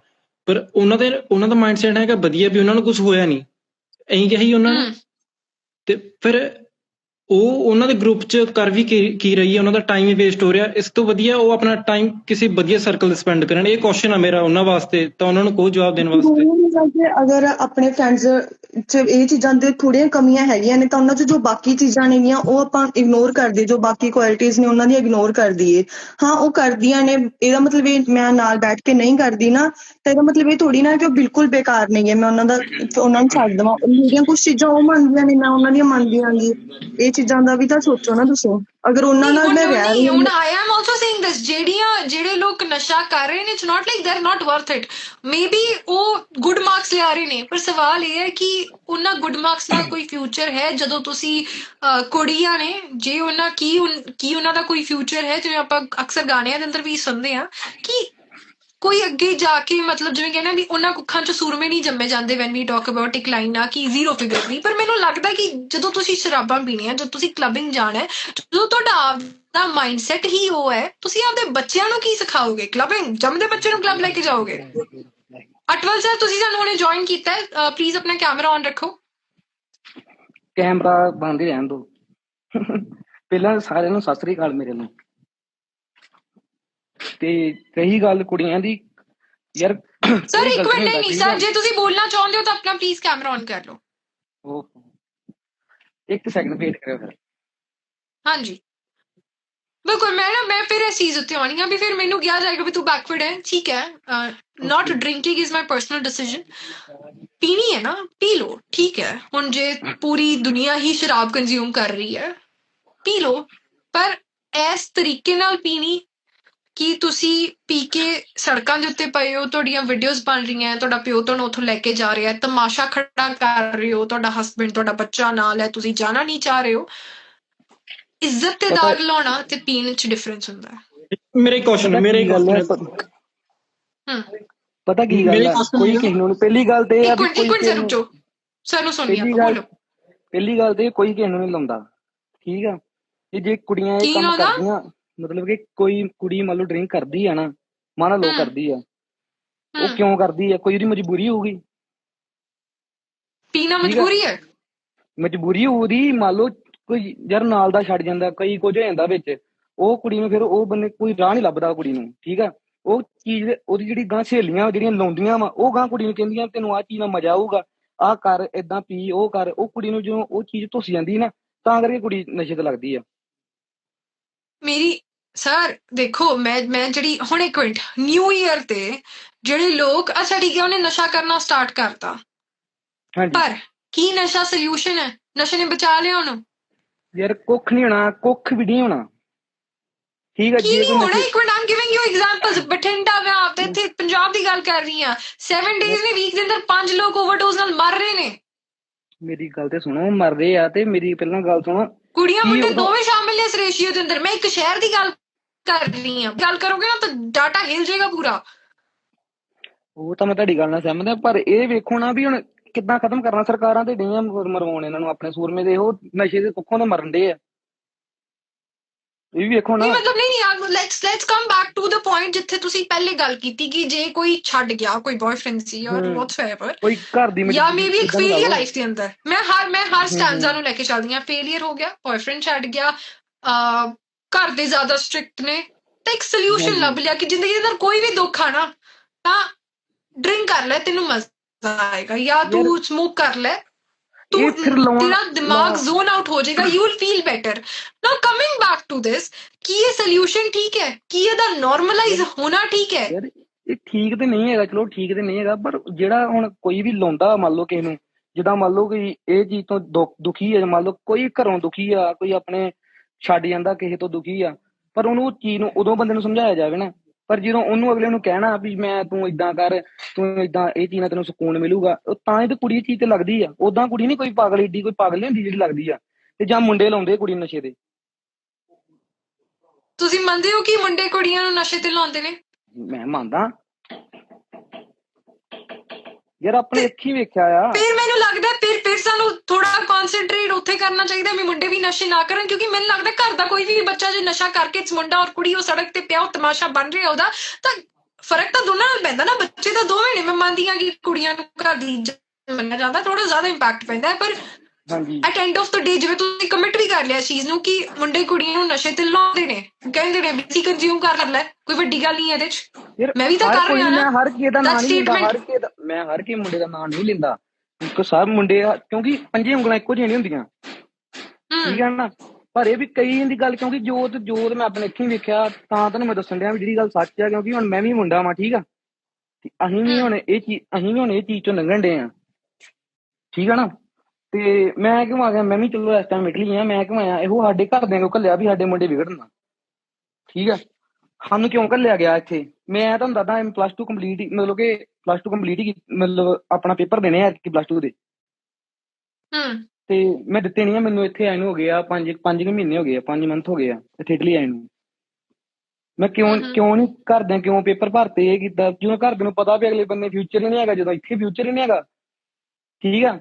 ਪਰ ਉਹਨਾਂ ਦੇ ਉਹਨਾਂ ਦਾ ਮਾਈਂਡਸੈਟ ਹੈਗਾ ਵਧੀਆ ਵੀ ਉਹਨਾਂ ਨੂੰ ਕੁਝ ਹੋਇਆ ਨਹੀਂ ਐਂ ਕਿਹਾ ਹੀ ਉਹਨਾਂ ਨੇ। ਤੇ ਫਿਰ ਉਹ ਉਹਨਾਂ ਦੇ ਗਰੁੱਪ 'ਚ ਕਰ ਵੀ ਕੀ ਰਹੀ ਹੈ, ਉਹਨਾਂ ਦਾ ਟਾਈਮ ਹੀ ਵੇਸਟ ਹੋ ਰਿਹਾ। ਇਸ ਤੋਂ ਵਧੀਆ ਉਹ ਆਪਣਾ ਟਾਈਮ ਕਿਸੇ ਵਧੀਆ ਸਰਕਲ 'ਤੇ ਸਪੈਂਡ ਕਰਨ। ਇਹ ਕੁਐਸਚਨ ਆ ਮੇਰਾ ਉਹਨਾਂ ਵਾਸਤੇ, ਤਾਂ ਉਹਨਾਂ ਨੂੰ ਕਹੋ ਜਵਾਬ ਦੇਣ ਵਾਸਤੇ। ਅਗਰ ਆਪਣੇ ਫਰੈਂਡਸ ਚ ਇਹ ਚੀਜ਼ਾਂ ਦੇ ਥੋੜੀਆਂ ਕਮੀਆਂ ਹੈਗੀਆਂ ਨੇ, ਤਾਂ ਉਹਨਾਂ 'ਚ ਜੋ ਬਾਕੀ ਚੀਜ਼ਾਂ ਨੇਗੀਆਂ, ਉਹ ਆਪਾਂ ਇਗਨੋਰ ਕਰ ਦਈਏ। ਜੋ ਬਾਕੀ ਕੁਆਲਿਟੀਆਂ ਨੇ, ਉਹਨਾਂ ਦੀ ਇਗਨੋਰ ਕਰ ਦਈਏ। ਹਾਂ, ਉਹ ਕਰਦੀਆਂ ਨੇ। ਇਹਦਾ ਮਤਲਬ ਇਹ ਮੈਂ ਨਾਲ ਬੈਠ ਕੇ ਨਹੀਂ ਕਰਦੀ ਨਾ, ਤਾਂ ਇਹਦਾ ਮਤਲਬ ਇਹ ਥੋੜੀ ਨਾ ਕਿ ਉਹ ਬਿਲਕੁਲ ਬੇਕਾਰ ਨਹੀਂ ਹੈ। ਮੈਂ ਉਹਨਾਂ ਦਾ, ਉਹਨਾਂ ਨੂੰ ਛੱਡ ਦੇਵਾਂ। ਮੇਰੀਆਂ ਕੁਝ ਚੀਜ਼ਾਂ ਉਹ ਮੰਨਦੀਆਂ ਨੇ, ਮੈਂ ਉਹਨਾਂ ਦੀਆਂ ਮੰਨਦੀ ਆਂਗੀ ਇਹ ਚੀਜ਼ਾਂ ਦਾ ਵੀ ਤਾਂ ਸੋਚੋ ਨਾ ਤੁਸੀਂ। ਅਗਰ ਉਹਨਾਂ ਨਾਲ ਮੈਂ ਰਹਿ ਰਹੀ ਹੁਣ ਹਾਂ I am also saying this ਜਿਹੜੀਆਂ ਜਿਹੜੇ ਲੋਕ ਨਸ਼ਾ ਕਰ ਰਹੇ ਨੇ it's not like they are not worth it maybe ਉਹ ਗੁੱਡ ਮਾਰਕਸ ਲਿਆ ਰਹੇ ਨੇ ਪਰ ਸਵਾਲ ਇਹ ਹੈ ਕਿ ਉਹਨਾਂ ਗੁੱਡ ਮਾਰਕਸ ਨਾਲ ਕੋਈ ਫਿਊਚਰ ਹੈ? ਜਦੋਂ ਤੁਸੀਂ ਕੁੜੀਆਂ ਨੇ ਜੇ ਉਹਨਾਂ ਕੀ ਕੀ ਉਹਨਾਂ ਦਾ ਕੋਈ ਫਿਊਚਰ ਹੈ? ਜਿਵੇਂ ਆਪਾਂ ਅਕਸਰ ਗਾਣਿਆਂ ਦੇ ਅੰਦਰ ਵੀ ਸੁਣਦੇ ਆ ਕਿ ਕੋਈ ਅੱਗੇ ਜਾ ਕੇ ਮਤਲਬ ਜਿਵੇਂ ਕਹਿੰਦੇ ਵੀ ਉਹਨਾਂ ਕੁੱਖਾਂ ਚ ਸੂਰਮੇ ਨਹੀਂ ਜੰਮੇ ਜਾਂਦੇ ਵੈਨ ਵੀ ਟਾਕ ਅਬਾਊਟ ਇੱਕ ਕਿ ਜ਼ੀਰੋ ਫਿਗਰ ਨਹੀਂ, ਪਰ ਮੈਨੂੰ ਲੱਗਦਾ ਕਿ ਜਦੋਂ ਤੁਸੀਂ ਸ਼ਰਾਬਾਂ ਪੀਣੀਆਂ ਜਦੋਂ ਤੁਸੀਂ ਕਲੱਬਿੰਗ ਜਾਣਾ ਹੈ, ਜਦੋਂ ਤੁਹਾਡਾ ਆਪਦਾ ਮਾਈਂਡਸੈਟ ਹੀ ਉਹ ਹੈ, ਤੁਸੀਂ ਆਪਦੇ ਬੱਚਿਆਂ ਨੂੰ ਕੀ ਸਿਖਾਓਗੇ? ਕਲੱਬਿੰਗ ਜੰਮਦੇ ਬੱਚੇ ਨੂੰ ਕਲੱਬ ਲੈ ਕੇ ਜਾਓਗੇ? ਅਟਵਲ ਸਰ ਤੁਸੀਂ ਸਾਨੂੰ ਹੁਣੇ ਜੁਆਇਨ ਕੀਤਾ ਹੈ ਪਲੀਜ਼ ਆਪਣਾ ਕੈਮਰਾ ਔਨ ਰੱਖੋ। ਕੈਮਰਾ ਬੰਦ ਹੀ ਰਹਿਣ ਦੋ ਪਹਿਲਾਂ ਸਾਰਿਆਂ ਨੂੰ ਸਤਿ ਸ੍ਰੀ ਅਕਾਲ ਮੇਰੇ ਨੂੰ ਤੇ ਰਹੀ ਗੱਲ ਕੁੜੀਆਂ ਦੀ। ਯਾਰ ਸਰ ਇੱਕ ਮਿੰਟ ਨਹੀਂ ਸਰ? ਜੇ ਤੁਸੀਂ ਬੋਲਣਾ ਚਾਹੁੰਦੇ ਹੋ ਤਾਂ ਆਪਣਾ ਪਲੀਜ਼ ਕੈਮਰਾ ਔਨ ਕਰ ਲਓ। ਉਹ ਇੱਕ ਸੈਕਿੰਡ ਵੇਟ ਕਰਿਓ ਫਿਰ। ਹਾਂਜੀ। ਬਿਲਕੁਲ ਮੈਂ ਨਾ ਮੈਂ ਫਿਰ ਇਸ ਚੀਜ਼ ਉੱਤੇ ਆਉਣੀ ਆ ਵੀ ਫਿਰ ਮੈਨੂੰ ਕਿਹਾ ਜਾਏਗਾ ਵੀ ਤੂੰ ਬੈਕਵਰਡ ਹੈ ਠੀਕ ਹੈ। Not drinking is my personal decision ਪੀਣੀ ਹੈ ਨਾ ਪੀ ਲਓ ਠੀਕ ਹੈ। ਹੁਣ ਜੇ ਪੂਰੀ ਦੁਨੀਆ ਹੀ ਸ਼ਰਾਬ ਕੰਜ਼ਿਊਮ ਕਰ ਰਹੀ ਹੈ ਪੀ ਲਓ। ਪਰ ਇਸ ਤਰੀਕੇ ਨਾਲ ਪੀਣੀ ਕਿ ਤੁਸੀਂ ਪੀ ਕੇ ਸੜਕਾਂ ਦੇ ਉੱਤੇ ਪਏ ਹੋ? ਤੁਹਾਡੀਆਂ ਵੀਡੀਓਜ਼ ਬਣ ਰਹੀਆਂ ਤੁਹਾਡਾ ਪਿਓ ਤੁਹਾਨੂੰ ਉੱਥੋਂ ਲੈ ਕੇ ਜਾ ਰਿਹਾ ਹੈ। ਤਮਾਸ਼ਾ ਖੜਾ ਕਰ ਰਹੇ ਹੋ। ਤੁਹਾਡਾ ਹਸਬੰਡ ਤੁਹਾਡਾ ਬੱਚਾ ਨਾਲ ਹੈ। ਤੁਸੀਂ ਜਾਣਾ ਨਹੀਂ ਚਾਹ ਰਹੇ ਹੋ। ਇੱਜ਼ਤ ਤੇ ਦਾਗ ਲਾਉਣਾ ਤੇ ਪੀਣ 'ਚ ਡਿਫਰੈਂਸ ਹੁੰਦਾ ਹੈ। ਮੇਰੇ ਕੁਐਸਚਨ ਮੇਰੇ ਕੀ ਗੱਲ ਹੈ? ਕੁਐਸਚਨ ਹਮ ਪਤਾ ਕੀ ਗੱਲ question ਕੋਈ ਕਿਸੇ ਨੂੰ ਪਹਿਲੀ ਗੱਲ ਤੇ ਇਹ ਕੋਈ ਇੱਕ ਮਿੰਟ ਕਿਸੇ ਸਰ ਨੂੰ- ਰੁਕੋ। ਸਰ ਨੂੰ ਸੁਣੀਏ ਪਹਿਲੀ ਆਪਾਂ ਬੋਲੋ। ਪਹਿਲੀ ਗੱਲ ਤੇ ਕੋਈ ਕਿਸੇ ਨੂੰ ਨਹੀਂ ਲਾਉਂਦਾ। ਠੀਕ ਆ ਤੇ ਜੇ ਕੁੜੀਆਂ ਕੀ ਇਹ ਕੰਮ? ਕਰਦੀਆਂ ਮਤਲਬ ਕਿ ਕੋਈ ਕੁੜੀ ਮੰਨ ਲਓ ਡਰਿੰਕ ਕਰਦੀ ਆ ਨਾ ਮੰਨ ਲਓ ਹਮ। ਕਰਦੀ ਆ ਉਹ ਕਿਉਂ ਕਰਦੀ ਆ? ਕੋਈ ਉਹਦੀ ਮਜਬੂਰੀ ਹੋਊਗੀ? ਪੀਣਾ ਆ। ਮਜਬੂਰੀ ਹੈ ਮਜਬੂਰੀ ਉਹਦੀ ਮੰਨ ਲਓ ਕੋਈ ਯਾਰ ਨਾਲ ਦਾ ਛੱਡ ਜਾਂਦਾ ਕਈ ਕੁਝ ਹੋ ਜਾਂਦਾ ਵਿੱਚ ਉਹ ਕੁੜੀ ਨੂੰ ਫਿਰ ਉਹ ਬੰਦੇ ਕੋਈ ਰਾਹ ਨਹੀਂ ਲੱਭਦਾ ਕੁੜੀ ਨੂੰ ਠੀਕ ਆ? ਉਹ ਚੀਜ਼ ਉਹਦੀ ਜਿਹੜੀ ਗਾਂ ਸਹੇਲੀਆਂ ਜਿਹੜੀਆਂ ਲਾਉਂਦੀਆਂ ਵਾ ਉਹ ਗਾਂ ਕੁੜੀ ਨੂੰ ਕਹਿੰਦੀਆਂ ਤੈਨੂੰ ਆਹ ਚੀਜ਼ ਨਾਲ ਮਜ਼ਾ ਆਊਗਾ ਆਹ ਕਰ ਇਦਾਂ ਪੀ ਉਹ ਕਰ। ਉਹ ਕੁੜੀ ਨੂੰ ਜਦੋਂ ਉਹ ਚੀਜ਼ ਧੁੱਸ ਜਾਂਦੀ ਨਾ ਤਾਂ ਕਰਕੇ ਕੁੜੀ ਨਸ਼ੇ ਤੇ ਲੱਗਦੀ ਆ। ਮੇਰੀ ਸਰ ਦੇਖੋ ਮੈਂ ਮੈਂ ਜਿਹੜੀ ਹੁਣ ਇੱਕ ਮਿੰਟ ਨਿਊ ਇਅਰ ਤੇ ਜਿਹੜੇ ਲੋਕ ਅੱਛਾ ਠੀਕ ਹੈ ਉਹਨੇ ਨਸ਼ਾ ਕਰਨਾ ਸਟਾਰਟ ਕਰਤਾ। ਹਾਂਜੀ। ਪਰ ਕੀ ਨਸ਼ਾ ਸੋਲੂਸ਼ਨ ਹੈ? ਨਸ਼ੇ ਨੇ ਬਚਾ ਲਿਆ ਉਹਨੂੰ। ਯਾਰ ਕੁੱਖ ਨਹੀਂ ਹੋਣਾ ਕੁੱਖ ਵੀ ਨਹੀਂ ਹੋਣਾ। ਠੀਕ ਆ ਕੀ ਜੇ ਨਹੀਂ ਕੋਈ ਹੋਣਾ? ਇੱਕ minute I'm giving you examples Bathinda ਮੈਂ ਆਪ ਇੱਥੇ ਪੰਜਾਬ ਦੀ ਗੱਲ ਕਰ ਰਹੀ ਹਾਂ। 7 ਡੇਜ਼ ਨੇ ਵੀਕ ਦੇ ਅੰਦਰ 5 ਲੋਕ ਓਵਰਡੋਜ਼ ਨਾਲ ਮਰ ਰਹੇ ਨੇ। ਮੇਰੀ ਗੱਲ ਤੇ ਸੁਣੋ ਮਰਦੇ ਆ ਤੇ ਮੇਰੀ ਪਹਿਲਾਂ ਗੱਲ ਸੁਣੋ। ਕੁੜੀਆਂ ਮੁੰਡੇ ਦੋਵੇਂ ਸ਼ਾਮਿਲ ਨੇ ਇਸ ਰੇਸ਼ੀਓ ਦੇ ਅੰਦਰ। ਮੈਂ ਇੱਕ ਸ਼ਹਿਰ ਦੀ ਗੱਲ ਕਰ ਰਹੀ ਹਾਂ। ਗੱਲ ਕਰੋਗੇ ਨਾ ਤਾਂ ਡਾਟਾ ਹਿਲ ਜਾਏਗਾ ਪੂਰਾ। ਉਹ ਤਾਂ ਮੈਂ ਤੁਹਾਡੀ ਗੱਲ ਨਾਲ ਸਹਿਮਤ ਹਾਂ ਪਰ ਇਹ ਵੇਖੋ ਨਾ ਵੀ ਹੁਣ ਕਿੱਦਾਂ ਖਤਮ ਕਰਨਾ ਸਰਕਾਰਾਂ ਤੇ ਡਈਆਂ ਮਰ- ਮਰਵਾਉਣ ਇਹਨਾਂ ਨੂੰ ਆਪਣੇ ਸੂਰਮੇ ਦੇ। ਉਹ ਨਸ਼ੇ ਦੇ ਕੁੱਖੋਂ ਦੇ ਮਰਨ ਦੇ ਆ। ਇਹ ਵੀ ਵੇਖੋ ਨਾ। ਮਤਲਬ ਨਹੀਂ let's let's come back to the point ਜਿੱਥੇ ਤੁਸੀਂ ਪਹਿਲੇ ਗੱਲ ਕੀਤੀ ਕਿ ਜੇ ਕੋਈ ਛੱਡ ਗਿਆ ਕੋਈ ਬॉयਫ੍ਰੈਂਡ ਸੀ ਔਰ। ਵਾਟਸਐਵਰ ਕੋਈ ਘਰ ਦੀ ਜਾਂ ਮੇਬੀ ਇੱਕ ਫੇਲਿਅਰ। ਲਾਈਫ ਦੇ ਅੰਦਰ ਮੈਂ ਹਰ ਮੈਂ ਹਰ। ਸਟੈਂਜ਼ਾ ਨੂੰ ਲੈ ਕੇ ਚੱਲਦੀ ਹਾਂ ਫੇਲਿਅਰ ਹੋ ਗਿਆ ਬॉयਫ੍ਰੈਂਡ ਛੱਡ ਗਿਆ ਘਰ ਦੇ ਜ਼ਿਆਦਾ ਸਟ੍ਰਿਕਟ ਨੇ ਤਾਂ ਇੱਕ ਸੋਲੂਸ਼ਨ। ਲੱਭ ਲਿਆ ਕਿ ਜ਼ਿੰਦਗੀ ਦੇ ਅੰਦਰ ਕੋਈ ਵੀ ਦੁੱਖ ਆ ਨਾ ਤਾਂ ਡਰਿੰਕ ਕਰ ਲੈ ਤੈਨੂੰ ਮਜ਼ਾ ਆਏਗਾ ਜਾਂ ਤੂੰ ਸਮੋਕ ਕਰ ਲੈ ਤੂੰ ਤੇਰਾ ਦਿਮਾਗ ਜ਼ੋਨ ਆਊਟ ਹੋ ਜਾਏਗਾ you will feel better now coming back to this ਕੀ ਇਹ ਸੋਲੂਸ਼ਨ ਠੀਕ ਹੈ ਕੀ ਇਹਦਾ ਨਾਰਮਲਾਈਜ਼ ਹੋਣਾ ਠੀਕ ਹੈ ਇਹ ਠੀਕ ਤੇ ਨਹੀਂ ਹੈਗਾ ਚਲੋ ਠੀਕ ਤੇ ਨਹੀਂ ਹੈਗਾ ਪਰ ਜਿਹੜਾ ਹੁਣ ਕੋਈ ਵੀ ਲਾਉਂਦਾ ਮੰਨ ਲਓ ਕਿਸੇ ਨੂੰ ਜਿੱਦਾਂ ਮੰਨ ਲਓ ਕਿ ਇਹ ਚੀਜ਼ ਤੋਂ ਦੁੱਖ- ਦੁਖੀ ਹੈ ਮੰਨ ਲਓ ਕੋਈ ਘਰੋਂ ਦੁਖੀ ਆ ਕੋਈ ਆਪਣੇ ਛੱਡ ਜਾਂਦਾ ਕਿਸੇ ਤੋਂ ਦੁਖੀ ਆ ਪਰ ਉਹਨੂੰ ਉਹ ਚੀਜ਼ ਨੂੰ ਉਦੋਂ ਬੰਦੇ ਨੂੰ ਸਮਝਾਇਆ ਜਾਵੇ ਨਾ ਪਰ ਜਦੋਂ ਉਹਨੂੰ ਅਗਲੇ ਨੂੰ ਕਹਿਣਾ ਵੀ ਮੈਂ ਤੂੰ ਇਦਾਂ ਕਰ ਤੂੰ ਇਦਾਂ ਇਹ ਚੀਜ਼ ਨਾਲ ਤੈਨੂੰ ਸਕੂਨ ਮਿਲੂਗਾ ਉਹ ਤਾਂ ਇਹ ਤੇ ਕੁੜੀ ਚੀਜ਼ ਤੇ ਲੱਗਦੀ ਆ। ਉਦਾਂ ਕੁੜੀ ਨਹੀਂ ਕੋਈ ਪਾਗਲ ਏਡੀ ਕੋਈ ਪਾਗਲ ਨਹੀਂ ਹੁੰਦੀ ਜਿਹੜੀ ਲੱਗਦੀ ਆ। ਤੇ ਜਾਂ ਮੁੰਡੇ ਲਾਉਂਦੇ ਕੁੜੀ ਨਸ਼ੇ ਦੇ। ਤੁਸੀਂ ਮੰਨਦੇ ਹੋ ਕਿ ਮੁੰਡੇ ਕੁੜੀਆਂ ਨੂੰ ਨਸ਼ੇ ਤੇ ਲਾਉਂਦੇ ਨੇ? ਮੈਂ ਮੰਨਦਾ। ਯਾਰ ਆਪਣੇ ਅੱਖੀ ਵੇਖਿਆ ਆ। ਫਿਰ ਮੈਨੂੰ ਲੱਗਦਾ ਫਿਰ ਫਿਰ ਸਾਨੂੰ ਥੋੜਾ ਕਨਸੈਂਟਰੇਟ ਉੱਥੇ ਕਰਨਾ ਚਾਹੀਦਾ ਵੀ ਮੁੰਡੇ ਵੀ ਨਸ਼ੇ ਨਾ ਕਰਨ ਕਿਉਂਕਿ ਮੈਨੂੰ ਲੱਗਦਾ ਘਰ ਦਾ ਕੋਈ ਵੀ ਬੱਚਾ ਜੇ ਨਸ਼ਾ ਕਰਕੇ ਮੁੰਡਾ ਔਰ ਕੁੜੀ ਉਹ ਸੜਕ ਤੇ ਪਿਆ ਉਹ ਤਮਾਸ਼ਾ ਬਣ ਰਿਹਾ ਉਹਦਾ ਤਾਂ ਫ਼ਰਕ ਤਾਂ ਦੋਨਾਂ ਨਾਲ ਪੈਂਦਾ ਨਾ। ਬੱਚੇ ਤਾਂ ਦੋਵੇਂ ਨੇ ਮੈਂ ਮੰਨਦੀ ਹਾਂ ਕਿ ਕੁੜੀਆਂ ਨੂੰ ਘਰ ਦੀ ਮੰਨਿਆ ਜਾਂਦਾ ਥੋੜਾ ਜ਼ਿਆਦਾ ਇੰਪੈਕਟ ਪੈਂਦਾ ਪਰ ਹਾਂਜੀ। At end of the day ਜਿਵੇਂ ਤੁਸੀਂ ਕਮਿਟ ਵੀ ਕਰ ਲਿਆ ਇਸ ਚੀਜ਼ ਨੂੰ ਕਿ ਮੁੰਡੇ ਕੁੜੀਆਂ ਨੂੰ ਨਸ਼ੇ ਤੇ ਲਾਉਂਦੇ ਨੇ ਕਹਿੰਦੇ ਨੇ ਵੀ ਕੰਜ਼ਿਊਮ ਕਰ ਲੈ ਕੋਈ ਵੱਡੀ ਗੱਲ ਨਹੀਂ ਹੈ ਇਹਦੇ 'ਚ। ਮੈਂ ਵੀ ਤਾਂ ਕਰ ਰਿਹਾ ਨਾ। ਹਰ ਕਿਸੇ ਦਾ ਨਾਂ That ਨਹੀਂ ਹਰ ਕਿਸੇ ਦਾ ਮੈਂ ਹਰ ਕਿਸੇ ਮੁੰਡੇ ਦਾ ਨਾਂ ਨਹੀਂ ਲੈਂਦਾ। ਕਿਉਂਕਿ ਸਭ ਮੁੰਡੇ ਆ- ਕਿਉਂਕਿ ਪੰਜੇ ਉਂਗਲਾਂ ਇੱਕੋ ਜਿਹੀਆਂ ਨਹੀਂ ਹੁੰਦੀਆਂ। ਠੀਕ ਹੈ ਨਾ? ਪਰ ਇਹ ਵੀ ਕਈ ਦੀ ਗੱਲ ਕਿਉਂਕਿ ਜੋਤ ਜੋਤ ਮੈਂ ਆਪਣੇ ਅੱਖੀਂ ਵੇਖਿਆ ਤਾਂ ਤੁਹਾਨੂੰ ਮੈਂ ਦੱਸਣ ਡਿਆ ਵੀ ਜਿਹੜੀ ਗੱਲ ਸੱਚ ਆ ਕਿਉਂਕਿ ਹੁਣ ਮੈਂ ਵੀ ਮੁੰਡਾ ਵਾਂ ਠੀਕ ਆ? ਤੇ ਅਸੀਂ ਵੀ। ਹੁਣ ਇਹ ਚੀਜ਼ ਅਸੀਂ ਵੀ ਹੁਣ ਇਹ ਚੀਜ਼ ਚੋਂ ਲੰਘਣ ਡੇ ਆ। ਠੀਕ ਆ ਨਾ? ਤੇ ਮੈਂ ਕਿਉਂ ਆ ਗਿਆ ਮੈਂ ਵੀ ਚਲੋ ਇਸ ਟਾਈਮ ਨਿਕਲੀ ਆ ਮੈਂ ਕਿਉਂ ਆਇਆ ਇਹੋ ਸਾਡੇ ਘਰਦਿਆਂ ਕੋ ਘੱਲਿਆ ਵੀ ਸਾਡੇ ਮੁੰਡੇ ਵਿਗੜਨ। ਨਾ ਠੀਕ ਆ? ਸਾਨੂੰ ਕਿਉਂ ਘੱਲਿਆ ਗਿਆ ਇੱਥੇ? ਮੈਂ ਤੁਹਾਨੂੰ ਦੱਸਦਾ ਮੈਂ ਪਲੱਸ 2 ਕੰਪਲੀਟ ਮਤਲਬ ਕਿ ਪਲੱਸ 2 ਕੰਪਲੀਟ ਹੀ ਮਤਲਬ ਆਪਣਾ ਪੇਪਰ ਦੇਣੇ ਆ ਕਿ ਪਲੱਸ 2 ਦੇ। ਹਮ ਤੇ ਮੈਂ ਦਿੱਤੇ ਨਹੀਂ ਆ ਮੈਨੂੰ ਇੱਥੇ ਆਏ ਨੂੰ ਹੋ ਗਿਆ 5 5 ਮਹੀਨੇ ਹੋ ਗਏ ਆ 5 ਮੰਥ ਹੋ ਗਏ ਆ ਇੱਥੇ ਇਟਲੀ ਆਏ ਨੂੰ। ਮੈਂ ਕਿਉਂ। ਕਿਉਂ ਨਹੀਂ ਘਰਦਿਆਂ ਕਿਉਂ ਪੇਪਰ ਭਰਤੇ ਇਹ ਕੀਤਾ? ਜਦੋਂ ਘਰਦਿਆਂ ਨੂੰ ਪਤਾ ਵੀ ਅਗਲੇ ਬੰਦੇ ਫਿਊਚਰ ਹੀ ਨਹੀਂ ਹੈਗਾ ਜਦੋਂ ਇੱਥੇ ਫਿਊਚਰ ਹੀ ਨਹੀਂ ਹੈਗਾ। ਠੀਕ ਆ?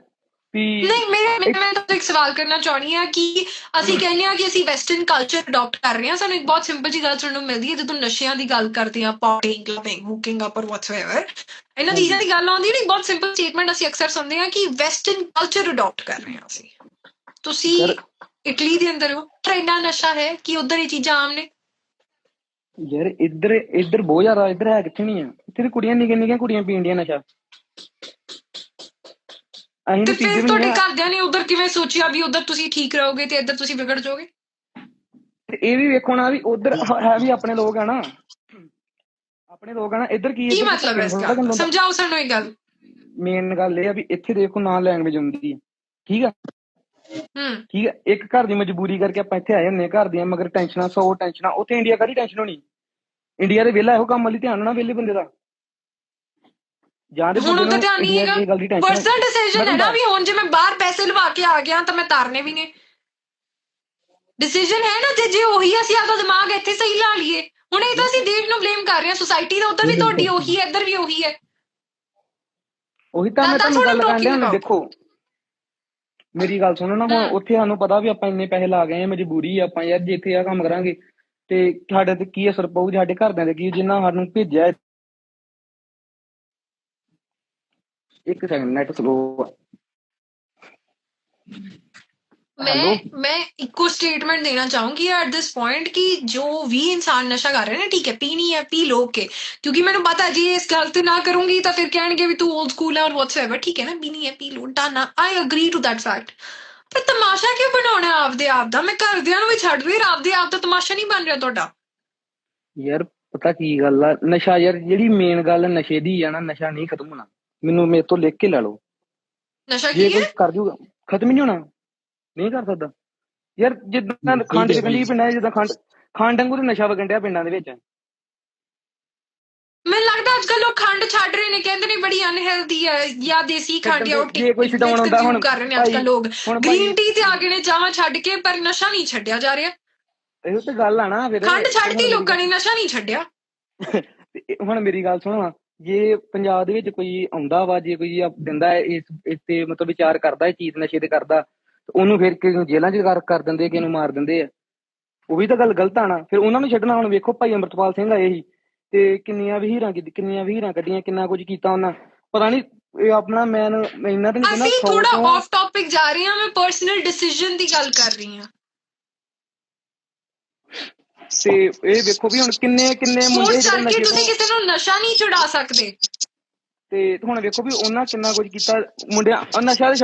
ਵੀ ਨਹੀਂ ਮੇਰੇ ਮੈਂ ਤੁਹਾਨੂੰ ਇੱਕ ਸਵਾਲ ਕਰਨਾ ਚਾਹਣੀ ਆ ਕਿ ਅਸੀਂ ਕਹਿੰਦੇ ਆ ਕਿ ਅਸੀਂ ਵੈਸਟਰਨ ਕਲਚਰ ਅਡਾਪਟ ਕਰ ਰਹੇ ਹਾਂ। ਸਾਨੂੰ ਇੱਕ ਬਹੁਤ ਸਿੰਪਲ ਜੀ ਗੱਲ ਸੁਣਨ ਨੂੰ ਮਿਲਦੀ ਹੈ। ਜਦੋਂ ਨਸ਼ਿਆਂ ਦੀ ਗੱਲ ਕਰਦੇ ਆ partying clubbing hooking up or whatsoever ਇਹਨਾਂ ਚੀਜ਼ਾਂ ਦੀ ਗੱਲ ਆਉਂਦੀ ਨਹੀਂ ਬਹੁਤ ਸਿੰਪਲ ਸਟੇਟਮੈਂਟ ਅਸੀਂ ਅਕਸਰ ਸੁਣਦੇ ਆ ਕਿ ਵੈਸਟਰਨ ਕਲਚਰ ਅਡਾਪਟ ਕਰ ਰਹੇ ਹਾਂ ਅਸੀਂ। ਤੁਸੀਂ ਇਟਲੀ ਦੇ ਅੰਦਰ ਹੋ ਟ੍ਰੈਂਡਾ ਨਸ਼ਾ ਹੈ ਕਿ ਉਧਰ ਇਹ ਚੀਜ਼ਾਂ ਆਮ ਨੇ? ਯਾਰ ਇੱਧਰ ਇੱਧਰ ਬਹੁਤ ਜ਼ਿਆਦਾ ਇੱਧਰ ਹੈ ਕਿੱਥੇ ਨਹੀਂ ਆ? ਇੱਥੇ ਤੇ ਕੁੜੀਆਂ ਨਿੱਕੀਆਂ ਨਿੱਕੀਆਂ ਕੁੜੀਆਂ ਪੀਂਦੀਆਂ ਨਸ਼ਾ। ਤੇ ਫਿਰ ਤੁਹਾਡੇ ਘਰਦਿਆਂ ਨੇ ਉਧਰ ਕਿਵੇਂ ਸੋਚਿਆ ਵੀ ਉਧਰ ਤੁਸੀਂ ਠੀਕ ਰਹੋਗੇ ਤੇ ਇੱਧਰ ਤੁਸੀਂ ਵਿਗੜ ਜਾਓਗੇ? ਤੇ ਇਹ ਵੀ ਵੇਖੋ ਨਾ ਵੀ ਉਧਰ ਹੈ ਵੀ ਆਪਣੇ ਲੋਕ ਆ ਨਾ। ਆਪਣੇ ਲੋਕ ਆ ਨਾ ਇੱਧਰ ਕੀ ਕੀ ਮਤਲਬ ਹੈ ਇਸ ਗੱਲ ਦਾ? ਸਮਝਾਓ ਸਾਨੂੰ ਇਹ ਗੱਲ। ਮੇਨ ਗੱਲ ਇਹ ਆ ਵੀ ਇੱਥੇ ਦੇਖੋ ਨਾ ਲੈਂਗੁਏਜ ਹੁੰਦੀ ਹੈ। ਠੀਕ ਆ? ਹੂੰ। ਠੀਕ ਆ? ਇੱਕ ਘਰ ਦੀ ਮਜਬੂਰੀ ਕਰਕੇ ਆਪਾਂ ਇੱਥੇ ਆਏ ਹੁੰਨੇ ਘਰ ਦੀਆਂ ਮਗਰ ਟੈਨਸ਼ਨਾਂ 100 ਟੈਨਸ਼ਨਾਂ ਉੱਥੇ ਇੰਡੀਆ ਕਾਦੀ ਟੈਨਸ਼ਨ ਹੋਣੀ। ਇੰਡੀਆ ਦੇ ਵਿਹਲਾ ਇਹੋ ਕੰਮ ਵਾਲੀ ਧਿਆਨ ਹੋਣਾ ਵਿਹਲੇ ਬੰਦੇ ਦਾ। ਜਾਂ ਦੇ ਹੁਣ ਉਹਦਾ ਧਿਆਨ ਨਹੀਂ ਹੈਗਾ। ਦੀ ਦੀ ਪਰਸਨਲ ਡਿਸੀਜਨ ਹੈ। ਨਾ ਵੀ ਹੁਣ ਜੇ ਮੈਂ ਬਾਹਰ ਪੈਸੇ ਲਵਾ ਕੇ ਆ ਗਿਆ ਤਾਂ ਮੈਂ ਤਾਰਨੇ ਵੀ ਨੇ। ਡਿਸੀਜਨ ਹੈ ਨਾ ਜੇ ਜੇ ਉਹੀ ਅਸੀਂ ਆਪਦਾ ਦਿਮਾਗ ਇੱਥੇ ਸਹੀ ਲਾ ਲਈਏ। ਹੁਣ ਇਹ ਤਾਂ ਅਸੀਂ ਦੇਸ਼ ਨੂੰ ਬਲੇਮ ਕਰ ਰਹੇ ਹਾਂ ਸੁਸਾਇਟੀ ਦਾ ਉਧਰ ਵੀ ਤੁਹਾਡੀ ਉਹੀ ਹੈ ਇੱਧਰ ਵੀ ਉਹੀ ਹੈ। ਉਹੀ ਤਾਂ ਤਾਂ- ਮੈਂ ਤਾਂ ਤੁਹਾਨੂੰ ਗੱਲ ਹੁਣ about. ਦੇਖੋ ਮੇਰੀ ਗੱਲ ਸੁਣੋ ਨਾ ਹੁਣ। ਉੱਥੇ ਸਾਨੂੰ ਪਤਾ ਵੀ ਆਪਾਂ ਇੰਨੇ ਪੈਸੇ ਲਾ ਗਏ ਆ ਮਜਬੂਰੀ ਆ ਆਪਾਂ ਯਾਰ ਜੇ ਇੱਥੇ ਆ ਕੰਮ ਕਰਾਂਗੇ ਤੇ ਸਾਡੇ ਤੇ ਕੀ ਅਸਰ ਪਊ ਸਾਡੇ ਘਰਦਿਆਂ ਤੇ ਕੀ ਜਿੰਨਾ ਸਾਨੂੰ ਭੇਜਿਆ ਹੈ। ਇੱਕ ਸੈਕਿੰਡ ਨੈਟ ਸਲੋ ਮੈਂ? ਮੈਂ ਇੱਕੋ ਸਟੇਟਮੈਂਟ ਦੇਣਾ ਚਾਹੂੰਗੀ ਐਟ ਦਿਸ ਪੁਆਇੰਟ ਕਿ ਜੋ ਵੀ ਇਨਸਾਨ ਨਸ਼ਾ ਕਰ ਰਿਹਾ ਨਾ ਠੀਕ ਹੈ ਪੀਣੀ ਹੈ ਪੀ ਲੋ ਕੇ ਕਿਉਂਕਿ ਮੈਨੂੰ ਪਤਾ ਜੇ ਇਸ ਗੱਲ ਤੇ ਨਾ ਕਰੂੰਗੀ ਤਾਂ ਫਿਰ ਕਹਿਣਗੇ ਵੀ ਤੂੰ 올ਡ ਸਕੂਲ ਹੈ ਔਰ ਵਾਟਸਐਵਰ ਠੀਕ ਹੈ ਨਾ ਪੀਣੀ ਹੈ ਪੀ ਲੋ done I agree to that fact ਪਰ ਤਮਾਸ਼ਾ ਕਿਉਂ ਬਣਾਉਣਾ ਆਪਦੇ ਆਪ ਦਾ? ਮੈਂ ਘਰਦਿਆਂ ਨੂੰ ਵੀ ਛੱਡ ਰਹੀ ਆਪਦੇ ਆਪ ਦਾ ਤਮਾਸ਼ਾ ਨਹੀਂ ਬਣ ਰਿਹਾ ਤੁਹਾਡਾ। ਯਾਰ ਪਤਾ ਕੀ ਗੱਲ ਆ? ਨਸ਼ਾ ਯਾਰ ਜਿਹੜੀ ਮੇਨ ਗੱਲ ਨਸ਼ੇ ਦੀ ਆ ਨਾ ਨਸ਼ਾ ਨਹੀਂ ਖਤਮ ਹੋਣਾ। ਮੈਨੂੰ ਮੇਰੇ ਤੋਂ ਲਿਖ ਕੇ ਲੈ ਲਓ। ਨਸ਼ਾ ਕੀ ਹੈ? ਕਰ ਜੂਗਾ ਖਤਮ ਹੀ ਨਹੀਂ ਹੋਣਾ। ਨਹੀਂ ਕਰ ਸਕਦਾ। ਯਾਰ ਜਿੱਦਾਂ ਖੰਡ ਬਈ। ਪਿੰਡਾਂ ਜਿੱਦਾਂ ਖੰਡ ਖੰਡ ਵਾਂਗੂ ਤੇ ਨਸ਼ਾ ਵਿਕਣ ਡਿਆ ਪਿੰਡਾਂ ਦੇ ਵਿੱਚ। ਮੈਨੂੰ ਲੱਗਦਾ ਅੱਜ ਕੱਲ ਲੋਕ ਖੰਡ ਛੱਡ ਰਹੇ ਨੇ ਕਹਿੰਦੇ ਨੇ ਬੜੀ ਅਨਹੈਲਦੀ ਹੈ ਜਾਂ ਦੇਸੀ ਖੰਡ ਜਾਂ ਉਹ ਜੇ ਕੋਈ ਛਡਾਉਣ consume ਹੁਣ ਕਰ ਰਹੇ ਨੇ ਅੱਜ ਕੱਲ ਲੋਕ। ਗ੍ਰੀਨ ਟੀ ਤੇ ਆ ਗਏ ਨੇ ਚਾਹਾਂ ਛੱਡ ਕੇ ਪਰ ਨਸ਼ਾ ਨਹੀਂ ਛੱਡਿਆ ਜਾ ਰਿਹਾ। ਇਹੋ ਤੇ ਗੱਲ ਆ ਨਾ ਫਿਰ ਖੰਡ ਮੇਰੀ ਲੋਕਾਂ ਨੇ ਨਸ਼ਾ ਨਹੀਂ ਛੱਡਿਆ। (laughs) ਹੁਣ ਮੇਰੀ ਗੱਲ ਸੁਣੋ ਜੇ ਪੰਜਾਬ ਦੇ ਵਿੱਚ ਕੋਈ ਆਉਂਦਾ ਵਾ ਜੇ ਕੋਈ ਆ ਦਿੰਦਾ ਹੈ ਇਸ ਇਸ ਤੇ ਮਤਲਬ ਵਿਚਾਰ ਕਰਦਾ ਹੈ ਚੀਜ਼ ਨਸ਼ੇ ਤੇ ਕਰਦਾ ਉਹਨੂੰ ਫਿਰ ਕਿਸੇ ਨੂੰ ਜੇਲ੍ਹਾਂ 'ਚ ਕਰ ਕਰ ਦਿੰਦੇ ਕਿਸੇ ਨੂੰ ਮਾਰ ਦਿੰਦੇ ਆ। ਉਹ ਵੀ ਤਾਂ ਗੱਲ ਗਲਤ ਆ ਨਾ। ਫਿਰ ਉਹਨਾਂ ਨੂੰ ਛੱਡਣਾ ਹੁਣ ਵੇਖੋ ਭਾਈ ਅੰਮ੍ਰਿਤਪਾਲ ਸਿੰਘ ਆਏ ਸੀ ਤੇ ਕਿੰਨੀਆਂ ਵਹੀਰਾਂ ਕਿੰਨੀਆਂ ਵਹੀਰਾਂ ਕੱਢੀਆਂ ਕਿੰਨਾ ਕੁਝ ਕੀਤਾ ਉਹਨਾਂ। ਪਤਾ ਨਹੀਂ ਇਹ ਆਪਣਾ ਮੈਂ ਇੰਨਾ ਤਾਂ ਨਹੀਂ ਕਹਿੰਦਾ ਅਸੀਂ ਥੋੜਾ ਆਫ ਟਾਪਿਕ ਜਾ ਰਹੇ ਹਾਂ ਮੈਂ ਪਰਸਨਲ ਡਿਸੀਜਨ ਦੀ ਗੱਲ ਕਰ ਰਹੀ ਹਾਂ। ਤੇ ਇਹ ਵੇਖੋ ਵੀ ਹੁਣ ਕਿੰਨੇ ਕਿੰਨੇ ਮੁੰਡੇ ਜਿਹੜੇ ਨਸ਼ੇ ਤੁਸੀਂ ਕਿਸੇ ਨੂੰ ਨਸ਼ਾ ਨਹੀਂ ਛੁਡਾ ਸਕਦੇ। ਤੇ ਹੁਣ ਵੇਖੋ ਵੀ ਉਹਨਾਂ ਕਿੰਨਾ ਕੁਝ ਕੀਤਾ। ਮੁੰਡਿਆਂ ਨਸ਼ਾ ਦੇ